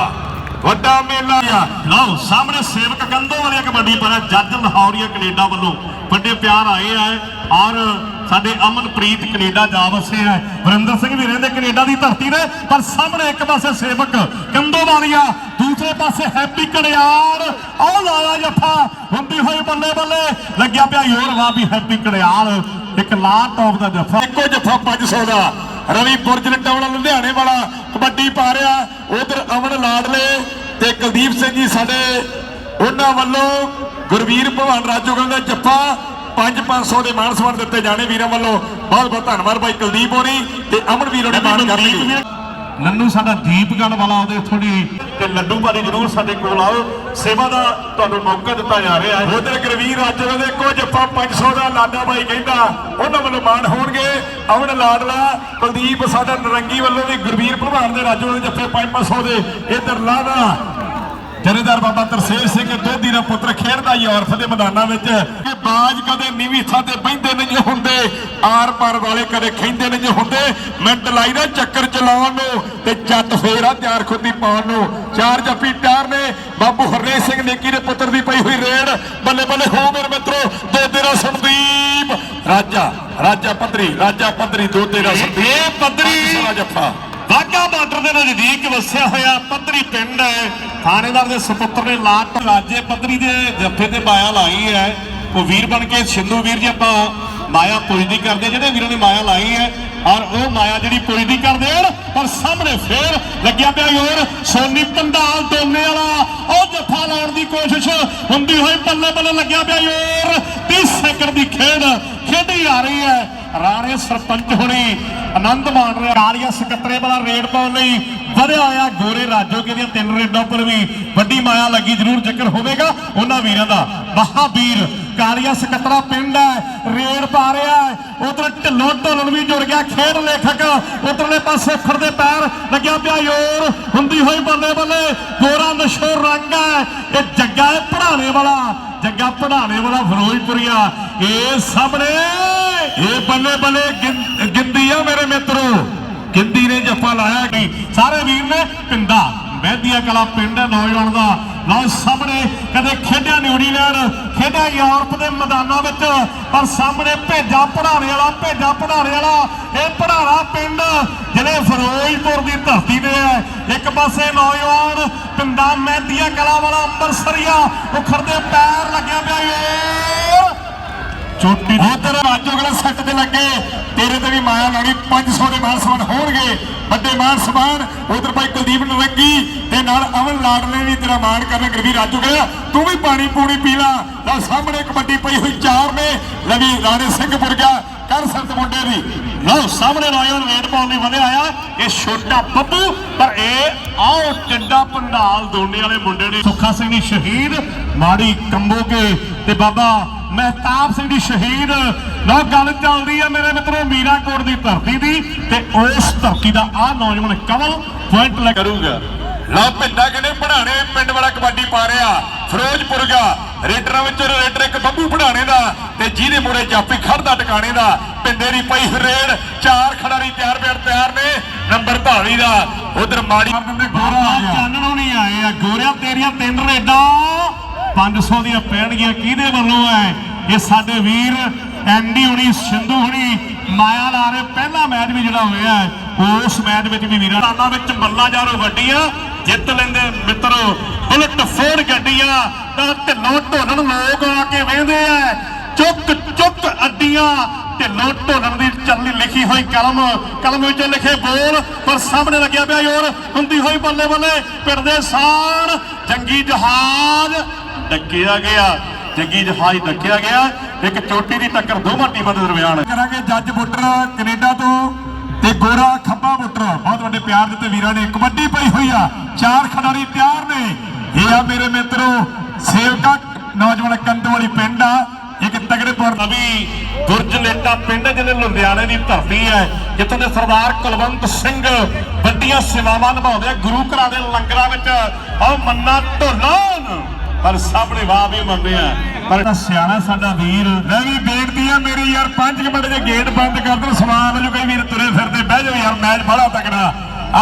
ਵੱਡਾ ਮੇਲਾ ਆ। ਲਓ ਸਾਹਮਣੇ ਸੇਵਕ ਕੰਦੋ ਵਾਲੀ ਕਬੱਡੀ ਪਰ ਜੱਜ ਲਾਹੌਰੀਆ ਕੈਨੇਡਾ ਵੱਲੋਂ ਵੱਡੇ ਪਿਆਰ ਆਏ ਆ। ਔਰ ਸਾਡੇ ਅਮਨਪ੍ਰੀਤ ਕੈਨੇਡਾ ਜਾ ਵਸੇ ਹੈ ਵਰਿੰਦਰ ਸਿੰਘ ਵੀ ਰਹਿੰਦੇ ਕੈਨੇਡਾ ਦੀ ਧਰਤੀ ਨੇ ਪਰ ਸਾਹਮਣੇ ਇੱਕ ਪਾਸੇ ਸੇਵਕ ਕੰਦੋ ਵਾਲੀਆ ਦੂਸਰੇ ਪਾਸੇ ਹੈਪੀ ਕੜਿਆਲ ਉਹ ਲਾਲਾ ਜੱਫਾ ਹੁੰਦੀ ਹੋਈ ਬੱਲੇ ਬੱਲੇ। ਲੱਗਿਆ ਪਿਆ ਯੋਰ ਵਾ ਵੀ ਹੈਪੀ ਕੜਿਆਲ ਇੱਕ ਲਾ ਟੌਪ ਦਾ ਜੱਫਾ। ਇੱਕੋ ਜੱਫਾ 500 ਦਾ। ਰਵੀ ਬੁਰਜ ਲਟਾਉਣਾ ਲੁਧਿਆਣੇ ਵਾਲਾ ਕਬੱਡੀ ਪਾ ਰਿਹਾ। ਉਧਰ ਅਮਨ ਲਾਡਲੇ ਤੇ ਕੁਲਦੀਪ ਸਿੰਘ ਜੀ ਸਾਡੇ। ਉਹਨਾਂ ਵੱਲੋਂ ਗੁਰਵੀਰ ਭਵਾਨ ਰਾਜੋਗਲ ਦਾ ਜੱਫਾ 5-500 ਦੇ ਮਾਨ ਸਨਮਾਨ ਦਿੱਤੇ ਜਾਣੇ। ਵੀਰਾਂ ਵੱਲੋਂ ਬਹੁਤ ਬਹੁਤ ਧੰਨਵਾਦ ਭਾਈ ਕੁਲਦੀਪ ਹੋਣੀ ਤੇ ਅਮਨ ਵੀਰ ਹੋਣੀ ਮਾਨ ਕਰਨਗੇ। ਨੰਨੂ ਸਾਡਾ ਦੀਪਗੜ ਵਾਲਾ ਉਹਦੇ ਥੋੜੀ ਤੇ ਲੱਡੂ ਭਾਜੀ ਜਰੂਰ ਸਾਡੇ ਕੋਲ ਆਓ। ਸੇਵਾ ਦਾ ਤੁਹਾਨੂੰ ਮੌਕਾ ਦਿੱਤਾ ਜਾ ਰਿਹਾ ਹੈ। ਉਧਰ ਗੁਰਵੀਰ ਰਾਜੋਗਲ ਦੇ ਇੱਕੋ ਜੱਫਾ 500 ਦਾ ਲਾਡਾ ਭਾਈ ਕਹਿੰਦਾ ਉਹਨਾਂ ਵੱਲੋਂ ਮਾਨ ਹੋਣਗੇ। ਅਮਨ ਲਾਡਲਾ ਕੁਲਦੀਪ, ਸਾਡਾ ਨਰੰਗੀ ਵੱਲੋਂ ਵੀ ਗੁਰਵੀਰ ਭਵਾਨ ਦੇ ਰਾਜੋਗਲ ਦੇ ਜੱਫੇ 5-500 ਦੇ। ਇਧਰ ਲਾਦਾ ਜਰੇਦਾਰ ਬਾਬਾ ਤਰਸੇਰ ਸਿੰਘ ਦੋਧੀ ਦਾ ਪੁੱਤਰ ਖੇਡਦਾ ਯੂਰਪ ਦੇ ਮੈਦਾਨਾਂ ਵਿੱਚ। ਕਿ ਬਾਜ ਕਦੇ ਨੀਵੀਂ ਥਾਂ ਤੇ ਬਹਿੰਦੇ ਨਹੀਂ ਹੁੰਦੇ ਆਰ ਪਾਰ ਵਾਲੇ ਕਦੇ ਖੈਂਦੇ ਨਹੀਂ ਹੁੰਦੇ। ਮਿੰਟ ਲਾਈਦਾ ਚੱਕਰ ਚਲਾਉਣ ਨੂੰ ਤੇ ਜੱਟ ਫੇਰ ਆ ਤਿਆਰ ਖੁੱਦੀ ਪਾਉਣ ਨੂੰ। ਚਾਰ ਜੱਫੀ ਤਿਆਰ ਨੇ ਬਾਬੂ ਹਰਨੇ ਸਿੰਘ ਨੇਕੀ ਦੇ ਪੁੱਤਰ ਦੀ ਪਈ ਹੋਈ ਰੇਡ। ਬੱਲੇ ਬੱਲੇ ਹੋ ਮੇਰੇ ਮਿੱਤਰੋ ਦੋ ਤੇਰਾ ਸੰਦੀਪ। ਰਾਜਾ ਰਾਜਾ ਪੱਧਰੀ ਰਾਜਾ ਪੱਧਰੀ ਦੋ ਤੇਰਾ ਸੰਦੀਪ ਪੱਧਰੀ ਜੱਫਾ। ਵਾਗਾ ਬਾਰਡਰ ਦੇ ਨਜ਼ਦੀਕ ਵਸਿਆ ਹੋਇਆ ਪੱਧਰੀ ਪਿੰਡ ਹੈ। ਥਾਣੇਦਾਰ ਦੇ ਸੁਪੁੱਤਰ ਨੇ ਲਾਟ ਰਾਜੇ ਪੱਧਰੀ ਦੇ ਜੱਫੇ ਤੇ ਮਾਇਆ ਲਾਈ ਹੈ। ਉਹ ਵੀਰ ਬਣ ਕੇ ਸਿੰਧੂ ਵੀਰ ਜੀ ਆਪਾਂ ਮਾਇਆ ਪੁੱਜਦੀ ਕਰਦੇ, ਜਿਹੜੇ ਵੀਰਾਂ ਨੇ ਮਾਇਆ ਲਾਈ ਹੈ, ਔਰ ਉਹ ਮਾਇਆ ਜਿਹੜੀ ਪੁੱਜਦੀ ਕਰਦੇ ਹਨ, ਪਰ ਸਾਹਮਣੇ ਫੇਰ ਲੱਗਿਆ ਪਿਆ ਯੋਰ ਸੋਨੀ ਪੰਡਾਲ ਦੋਨੇ ਵਾਲਾ, ਉਹ ਜੱਫਾ ਲਾਉਣ ਦੀ ਕੋਸ਼ਿਸ਼ ਹੁੰਦੀ ਹੋਈ ਬੱਲੇ ਬੱਲੇ ਲੱਗਿਆ ਪਿਆ ਯੋਰ 30 ਸੈਕਿੰਡ ਦੀ ਖੇਡ ਖੇਡੀ ਆ ਰਹੀ ਹੈ। ਰਾਣੇ ਸਰਪੰਚ ਹੁਣੀ ਆਨੰਦ ਮਾਣ ਰਿਹਾ ਕਾਲੀਆ ਸਕੱਤਰੇ ਵਾਲਾ ਰੇਡ ਪਾਉਣ ਲਈ ਵਧਿਆ ਹੋਇਆ ਗੋਰੇ ਰਾਜੋਗੇ ਦੀਆਂ ਤਿੰਨ ਰੇਡਾਂ ਉੱਪਰ ਵੀ ਵੱਡੀ ਮਾਇਆ ਲੱਗੀ, ਜ਼ਰੂਰ ਜ਼ਿਕਰ ਹੋਵੇਗਾ ਉਹਨਾਂ ਵੀਰਾਂ ਦਾ। ਮਹਾਵੀਰ ਕਾਲੀਆ ਸਕੱਤਰਾ ਪਿੰਡ ਹੈ, ਰੇਡ ਪਾ ਰਿਹਾ ਹੈ। ਉਧਰ ਢਿੱਲੋਂ ਢੋਲਣ ਵੀ ਜੁੜ ਗਿਆ, ਖੇਡ ਲੇਖਕ ਉਧਰਲੇ ਪਾਸੇ ਖੜਦੇ ਪੈਰ ਲੱਗਿਆ ਪਿਆ ਯੋਰ ਹੁੰਦੀ ਹੋਈ ਬੱਲੇ ਬੱਲੇ, ਗੋਰਾ ਨਸ਼ੋਰ ਰੰਗ ਹੈ। ਇਹ ਜੱਗਾ ਹੈ ਪੜਾਣੇ ਵਾਲਾ, ਜੱਗਾ ਪੜਾਣੇ ਵਾਲਾ ਫਿਰੋਜ਼ਪੁਰੀਆ। ਇਹ ਸਾਹਮਣੇ ਇਹ ਬੱਲੇ ਬੱਲੇ ਗਿੰਦੀ ਆ ਮੇਰੇ ਮਿੱਤਰੋ। ਗਿੰਦੀ ਨੇ ਜੱਫਾ ਲਾਇਆ ਕਿ ਸਾਰੇ ਵੀਰ ਨੇ ਪਿੰਡਾ, ਮਹਿੰਦੀਆ ਕਲਾ ਪਿੰਡ ਨੌਜਵਾਨ ਦਾ। ਲਓ ਸਾਹਮਣੇ ਕਦੇ ਖੇਡਿਆ ਨਿਊਜ਼ੀਲੈਂਡ ਖੇਡਿਆ ਯੂਰਪ ਦੇ ਮੈਦਾਨਾਂ ਵਿੱਚ, ਪਰ ਸਾਹਮਣੇ ਭੇਜਾ ਪੜਾਣੇ ਵਾਲਾ, ਭੇਜਾ ਪੜਾਣੇ ਵਾਲਾ, ਇਹ ਪੜਾਣਾ ਪਿੰਡ ਜਿਹੜੇ ਫਿਰੋਜ਼ਪੁਰ ਦੀ ਧਰਤੀ ਤੇ ਹੈ। ਇੱਕ ਪਾਸੇ ਨੌਜਵਾਨ ਪਿੰਡਾ ਮਹਿੰਦੀਆ ਕਲਾ ਵਾਲਾ ਅੰਮ੍ਰਿਤਸਰੀਆ ਉਖੜ ਦੇ ਪੈਰ ਲੱਗਿਆ ਪਿਆ ਏ। ਚੋਟੀ ਉਧਰ ਰਾਜੋਗਲਾ ਸੱਟ ਤੇ ਲੱਗੇ। ਤੇਰੇ ਤੇ ਵੀ ਮਾਇਆ ਲਾਉਣੀ 500 ਦੇ ਮਾਨ ਸਮਾਨ ਹੋਣਗੇ। ਵੱਡੇ ਮਾਨ ਸਮਾਨ ਉਧਰ ਭਾਈ ਕੁਲਦੀਪ ਨਰੰਗੀ ਤੇ ਨਾਲ ਅਮਨ ਲਾਡਲੇ ਵੀ ਤੇਰਾ ਮਾਣ ਕਰਨ ਗਰਵੀ ਰਾਜੋਗਲਾ ਤੂੰ ਵੀ ਪਾਣੀ ਪੂਣੀ ਪੀ ਲਾ। ਲਓ ਸਾਹਮਣੇ ਕਬੱਡੀ ਪਈ ਹੋਈ ਚਾਰ ਨੇ ਲਵੀ ਰਾਣੇ ਸਿੰਘ ਪੁਰਗਾ ਕਰ ਸਰਤ ਮੁੰਡੇ ਦੀ। ਲਓ, ਸਾਹਮਣੇ ਨੌਜਵਾਨ ਵੇਟ ਪਾਉਣ ਲਈ ਵਧਿਆ ਆ ਇਹ ਛੋਟਾ ਬੱਬੂ, ਪਰ ਇਹ ਆਓ ਟਿੱਡਾ ਪੰਡਾਲ ਦੋਨੇ ਵਾਲੇ ਮੁੰਡੇ ਨੇ। ਸੁੱਖਾ ਸਿੰਘ ਦੀ ਸ਼ਹੀਦ, ਮਾੜੀ ਕੰਬੋਗੇ ਤੇ ਬਾਬਾ ਮਹਿਤਾਬ ਸਿੰਘ ਦੀ ਸ਼ਹੀਦ। ਲਓ ਗੱਲ ਚੱਲਦੀ ਆ ਮੇਰੇ ਮਿੱਤਰੋ ਮੀਰਾਕੋਟ ਦੀ ਧਰਤੀ ਦੀ ਤੇ ਉਸ ਧਰਤੀ ਦਾ ਆ ਨੌਜਵਾਨ ਕਮਲ ਪੁਆਇੰਟ ਲੈ ਕਰੂਗਾ। ਲਓ ਪਿੰਡਾ ਕਹਿੰਦੇ ਪੜਾਣੇ ਪਿੰਡ ਵਾਲਾ ਕਬੱਡੀ ਪਾ ਰਿਹਾ ਫਿਰੋਜ਼ਪੁਰਗਾ ਰੇਡਰਾਂ ਵਿੱਚ ਰੇਡਰ ਇੱਕ ਬੱਬੂ ਪੜਾਣੇ ਦਾ ਤੇ ਜਿਹਦੇ ਮੂਰੇ ਜਾਪੀ ਖੜਦਾ ਟਿਕਾਣੇ ਦਾ। ਪਿੰਡੇ ਦੀ ਪਈ ਰੇਡ ਚਾਰ ਖਿਡਾਰੀ ਤਿਆਰ ਬਿਆਰ ਤਿਆਰ ਨੇ। ਨੰਬਰ ਧਾਵੀ ਦਾ ਉਧਰ ਮਾੜੀ ਗੋਰਾ ਚਾਨਣੋਂ ਨਹੀਂ ਆਏ ਆ ਗੋਰਿਆ ਤੇਰੀਆਂ ਤਿੰਨ ਰੇਡਾਂ। 500 ਦੀਆਂ ਪੈਣਗੀਆਂ ਕਿਹਦੇ ਵੱਲੋਂ ਐ ਇਹ ਸਾਡੇ ਵੀਰ ਐਂਡੀ ਹੁਣੀ ਸਿੰਧੂ ਹੁਣੀ ਮਾਇਆ ਲਾ ਰਹੇ ਪਹਿਲਾ ਮੈਚ ਵੀ ਜਿਹੜਾ ਹੋਇਆ ਹੈ, ਉਸ ਮੈਚ ਵਿੱਚ ਵੀ ਵੀਰਾਂ ਰਾਨਾਂ ਵਿੱਚ ਮੱਲਾ ਜਾਰੋ ਗੱਡੀਆਂ ਜਿੱਤ ਲੈਂਦੇ ਮਿੱਤਰੋ ਬੁਲਟ ਫੋੜ ਗੱਡੀਆਂ ਤਾਂ ਢਿੱਲੋਂ ਢੋਲਣ ਲੋਕ ਆ ਕੇ ਵੇਂਦੇ ਆ। ਚੁੱਕ ਚੁੱਕ ਅੱਡੀਆਂ। ਢਿੱਲੋਂ ਢੋਲਣ ਦੀ ਚੱਲੀ ਲਿਖੀ ਹੋਈ ਕਲਮ। ਕਲਮ ਵਿੱਚ ਲਿਖੇ ਬੋਲ ਪਰ ਸਾਹਮਣੇ ਲੱਗਿਆ ਪਿਆ ਯੋਰ ਹੁੰਦੀ ਹੋਈ ਬੱਲੇ ਬੱਲੇ ਪਿਰਦੇ ਸਾਰ ਜੰਗੀ ਜਹਾਜ਼। ਡੱਕਿਆ ਗਿਆ ਜੰਗੀ ਜਹਾਜ਼ ਡੱਕਿਆ ਗਿਆ ਇੱਕ ਚੋਟੀ ਦੀ ਟੱਕਰ ਦੋਵਾਂ ਟੀਮਾਂ ਦੇ ਦਰਮਿਆਨ। ਕਰਾਂਗੇ ਜੱਜ ਬੁੱਟਰ ਕੈਨੇਡਾ ਤੋਂ ਤੇ ਗੋਰਾ ਖੱਬਾ ਬੁੱਟਰ ਬਹੁਤ ਵੱਡੇ ਪਿਆਰ ਦਿੱਤੇ ਵੀਰਾਂ ਨੇ। ਕਬੱਡੀ ਪਈ ਹੋਈ ਆ। ਚਾਰ ਖਿਡਾਰੀ ਤਿਆਰ ਨੇ। ਇਹ ਆ ਮੇਰੇ ਮਿੱਤਰੋ ਸੇਵਕਾ ਨੌਜਵਾਨ ਕੰਦ ਵਾਲੀ ਪਿੰਡ ਆ। ਇੱਕ ਤਗੜੇ ਪਰ ਨਵੀ ਗੁਰਜਲੇਟਾ ਪਿੰਡ ਜਿਹਨੇ ਲੁਧਿਆਣੇ ਦੀ ਧਰਤੀ ਹੈ ਜਿੱਥੋਂ ਦੇ ਸਰਦਾਰ ਕੁਲਵੰਤ ਸਿੰਘ ਵੱਡੀਆਂ ਸੇਵਾਵਾਂ ਨਿਭਾਉਂਦੇ ਆ। ਗੁਰੂ ਘਰਾਂ ਦੇ ਲੰਗਰਾਂ ਵਿੱਚ ਆਹ ਮੰਨਾ ਢੋਲਣ ਪਰ ਸਾਹਮਣੇ ਵਾਹ ਵੀ ਮੰਨਦੇ ਆ। ਪਰ ਸਿਆਣਾ ਸਾਡਾ ਵੀਰ ਲੈ ਵੀ ਬੇਨਤੀ ਆ, ਮੇਰੀ ਯਾਰ 5 ਮਿੰਟ ਦੇ ਗੇਟ ਬੰਦ ਕਰ ਦੋ ਸਮਾਨ ਜੋ ਕਈ ਵੀਰ ਤੁਰੇ ਫਿਰਦੇ, ਬਹਿ ਜਾਓ ਯਾਰ, ਮੈਚ ਬੜਾ ਤਕੜਾ।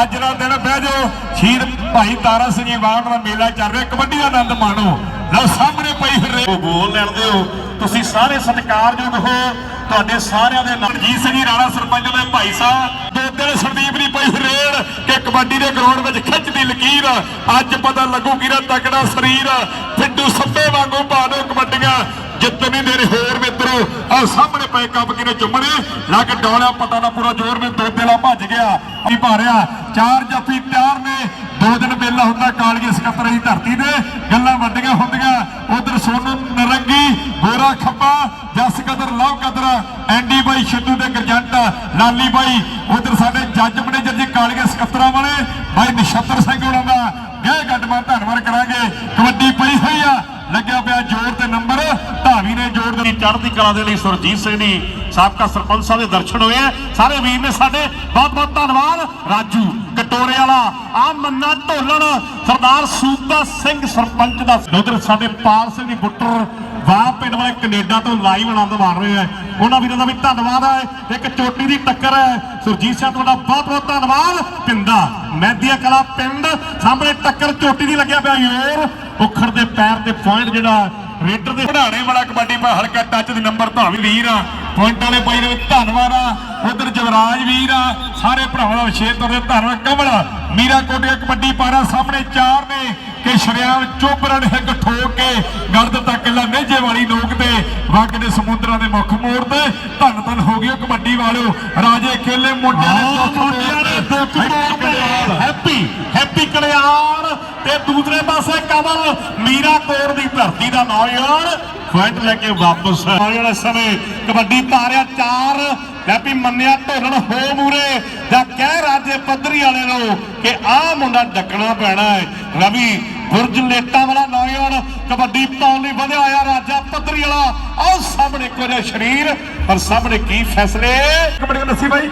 ਅੱਜ ਦਾ ਦਿਨ ਬਹਿ ਜਾਓ, ਸ਼ਹੀਦ ਭਾਈ ਤਾਰਾ ਸਿੰਘ ਵਾਹਨ ਦਾ ਮੇਲਾ ਚੱਲ ਰਿਹਾ, ਕਬੱਡੀ ਦਾ ਆਨੰਦ ਮਾਣੋ। ਲਓ, ਸਾਹਮਣੇ ਪਈ ਫਿਰ ਉਹ ਬੋਲ ਲੈਣ ਦਿਓ, ਤੁਸੀਂ ਸਾਰੇ ਸਤਿਕਾਰਯੋਗ ਹੋ। ਤੁਹਾਡੇ ਸਾਰਿਆਂ ਦੇ ਨਾਲ ਜੀ ਸਿੰਘ ਜੀ, ਰਾਣਾ ਸਰਪੰਚ ਦੇ ਭਾਈ ਸਾਹਿਬ। ਦਿਨ ਸੰਦੀਪ ਦੀ ਪਈ ਰੇਡ ਕਿ ਕਬੱਡੀ ਦੇ ਗਰਾਊਂਡ ਵਿੱਚ ਖਿੱਚਦੀ ਲਕੀਰ। ਅੱਜ ਪਤਾ ਲੱਗੂ ਕਿਹਦਾ ਤਕੜਾ ਸਰੀਰ ਫਿੱਟੂ ਸੱਬੇ ਵਾਂਗੂ ਪਾ ਕਬੱਡੀਆਂ। ਜਿੱਤਣੀ ਮੇਰੇ ਹੋਰ ਮਿੱਤਰੋ ਆ ਸਾਹਮਣੇ ਪਏ ਕੱਪ ਕਿਨੇ ਚੁੰਮਣੇ? ਲੱਗ ਡੋਲਿਆ ਪਤਾ ਨਾ ਪੂਰਾ ਜ਼ੋਰ ਵਿੱਚ ਦੋ ਭੱਜ ਗਿਆ। ਕੀ ਭਾਰਿਆ, ਚਾਰ ਜੱਫੀ ਤਿਆਰ ਨੇ। ਦੋ ਦਿਨ ਮੇਲਾ ਹੁੰਦਾ ਕਾਲੀਏ ਸਕੱਤਰ ਦੀ ਧਰਤੀ ਤੇ। ਗੱਲਾਂ ਵੱਡੀਆਂ ਹੁੰਦੀਆਂ। ਉਧਰ ਸੋਨੂ ਨਰੰਗੀ, ਗੋਰਾ ਖੱਬਾ, ਜਸ ਕਦਰ, ਲਵ ਕਦਰ, ਐਂਡੀ ਬਾਈ ਛੱਡੂ ਦੇ ਗਰਜੰਟ, ਲਾਲੀ ਬਾਈ। ਉਧਰ ਸਾਡੇ ਜੱਜ ਮੈਨੇਜਰ ਜੀ ਕਾਲੀਏ ਸਕੱਤਰਾਂ ਵਾਲੇ, ਬਾਈ ਨਛੱਤਰ ਸਿੰਘ ਉਹਨਾਂ ਦਾ। ਗਏ ਗੱਡਮਾਨ ਧੰਨਵਾਦ ਕਰਾਂਗੇ। ਕਬੱਡੀ ਪਈ ਹੋਈ ਆ। ਲੱਗਿਆ ਪਿਆ ਜ਼ੋਰ ਤੇ ਨੰਬਰ। ਧਾਵੀ ਨੇ ਜ਼ੋਰ ਦੇ ਦੀ ਚੜ੍ਹਦੀ ਕਲਾ ਦੇ ਲਈ ਸੁਰਜੀਤ ਸਿੰਘ ਜੀ ਸਾਬਕਾ ਸਰਪੰਚ ਸਾਹਿਬ ਦੇ ਦਰਸ਼ਨ ਹੋਏ ਆ। ਸਾਰੇ ਵੀਰ ਨੇ ਸਾਡੇ ਬਹੁਤ ਬਹੁਤ ਧੰਨਵਾਦ। ਰਾਜੂ ਕਟੋਰੇ ਵਾਲਾ ਆ ਮੰਨਾ ਢੋਲਣ ਸਰਦਾਰ ਸੂਬਾ ਸਿੰਘ ਸਰਪੰਚ ਦਾ। ਉਧਰ ਸਾਡੇ ਪਾਲ ਸਿੰਘ ਜੀ ਬੁੱਟਰ ਵਾਹ ਪਿੰਡ ਵਾਲੇ ਕੈਨੇਡਾ ਤੋਂ ਲਾਈਵ ਆਨੰਦ ਮਾਣ ਰਹੇ ਆ। ਉਹਨਾਂ ਵੀਰਾਂ ਦਾ ਵੀ ਧੰਨਵਾਦ ਹੈ ਇੱਕ ਚੋਟੀ ਦੀ ਟੱਕਰ ਹੈ ਸੁਰਜੀਤ ਸਿੰਘ, ਤੁਹਾਡਾ ਬਹੁਤ ਬਹੁਤ ਧੰਨਵਾਦ। ਪਿੰਡਾ ਮਹਿਦੀਆ ਕਲਾ ਪਿੰਡ, ਸਾਹਮਣੇ ਟੱਕਰ ਚੋਟੀ ਦੀ ਲੱਗਿਆ ਪਿਆ ਯੋਰ ਉਖੜ ਦੇ ਪੈਰ ਤੇ ਪੁਆਇੰਟ ਜਿਹੜਾ, ਰੇਡਰ ਦੇ ਪੜਾਣੇ ਵਾਲਾ ਕਬੱਡੀ ਪਾ ਹਲਕਾ ਟੱਚ ਦੇ ਨੰਬਰ ਧਾਵੀ ਵੀਰ ਆ। ਪੁਆਇੰਟ ਵਾਲੇ ਬਾਈ ਦੇ ਵਿੱਚ ਧੰਨਵਾਦ ਆ। ਉਧਰ ਜਵਰਾਜ ਵੀਰ ਆ ਸਾਰੇ ਭਰਾਵਾਂ ਦਾ ਵਿਸ਼ੇਸ਼ ਤੌਰ ਤੇ ਧੰਨਵਾਦ। ਕਮਲ ਮੀਰਾ ਕੋਟਿਆ ਕਬੱਡੀ ਪਾਰਾ ਸਾਹਮਣੇ ਚਾਰ ਨੇ ਕਿ ਸ਼ਰਿਆਮ ਚੋਬਰਨ ਹਿੱਕ ਠੋਕ ਕੇ ਗਰਦ ਤੱਕ ਲਾ ਨੇਜੇ ਵਾਲੀ ਨੋਕ ਤੇ ਵਗ ਦੇ ਸਮੁੰਦਰਾਂ ਦੇ ਮੁੱਖ ਮੋੜ ਤੇ ਧੰਨ ਧੰਨ ਹੋ ਗਈ ਕਬੱਡੀ ਵਾਲਿਓ ਰਾਜੇ ਖੇਲੇ ਮੁੰਡਿਆਂ ਨੇ ਆਹ ਦੁੱਖ ਨੇ ਦੁੱਖ ਹੈਪੀ ਹੈਪੀ ਹੈਪੀ ਕਲਿਆਣ ਤੇ ਦੂਸਰੇ ਪਾਸੇ ਕਮਲ ਮੀਰਾ ਕੋਰ ਦੀ ਧਰਤੀ ਦਾ ਨੌਜਵਾਨ ਪੁਆਇੰਟ ਲੈ ਕੇ ਵਾਪਸ। ਨੌਜਵਾਨ ਇਸ ਸਮੇਂ ਕਬੱਡੀ ਪਾ ਚਾਰ, ਲੈ ਵੀ ਮੰਨਿਆ ਢੋਲਣ ਹੋ ਮੂਰੇ। ਜਾਂ ਕਹਿ ਰਾਜੇ ਪੱਧਰੀ ਵਾਲੇ ਨੂੰ ਕਿ ਆਹ ਮੁੰਡਾ ਡੱਕਣਾ ਪੈਣਾ ਹੈ ਰਵੀ ਬੁਰਜ ਲੇਟਾਂ ਵਾਲਾ ਨੌਜਵਾਨ ਕਬੱਡੀ ਪਾਉਣ ਲਈ ਵਧਿਆ ਹੋਇਆ ਰਾਜਾ ਪੱਧਰੀ ਵਾਲਾ। ਆਹ ਸਾਹਮਣੇ ਇੱਕੋ ਜਿਹਾ ਸਰੀਰ, ਪਰ ਸਾਹਮਣੇ ਕੀ ਫੈਸਲੇ? ਕਬੱਡੀ ਦੱਸੀ ਬਾਈ,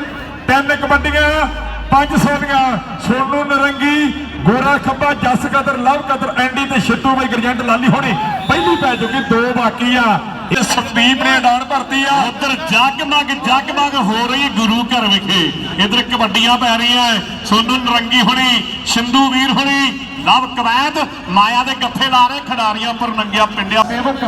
ਤਿੰਨ ਕਬੱਡੀਆਂ, ਪੰਜ ਸੋਨੀਆਂ ਸੋਨੂ ਨਰੰਗੀ ਗੋਰਾ ਖੱਬਾ ਜਸ ਕਦਰ ਲਵ ਕਦਰ ਐਂਡੀ ਤੇ ਛਿੱਟੂ ਬਾਈ ਗਰਜੰਟ ਲਾਲੀ ਹੋਣੀ। ਪਹਿਲੀ ਪੈ ਚੁੱਕੀ ਦੋ ਬਾਕੀ ਆ। ਇਹ ਸੰਦੀਪ ਨੇ ਡਾਣ ਭਰਤੀ ਆ। ਉਧਰ ਜਗਮਗ ਜਗਮਗ ਹੋ ਰਹੀ ਗੁਰੂ ਘਰ ਵਿਖੇ। ਇਧਰ ਕਬੱਡੀਆਂ ਪੈ ਰਹੀਆਂ। ਸੋਨੂ ਨਰੰਗੀ ਹੋਣੀ ਸਿੰਧੂ ਵੀਰ ਹੋਣੀ ਲਵ ਕਵੈਤ ਮਾਇਆ ਦੇ ਗੱਫੇ ਲਾ ਰਹੇ ਖਿਡਾਰੀਆਂ ਪਰ ਨੰਗਿਆ ਪਿੰਡਿਆ। ਸੇਵਕ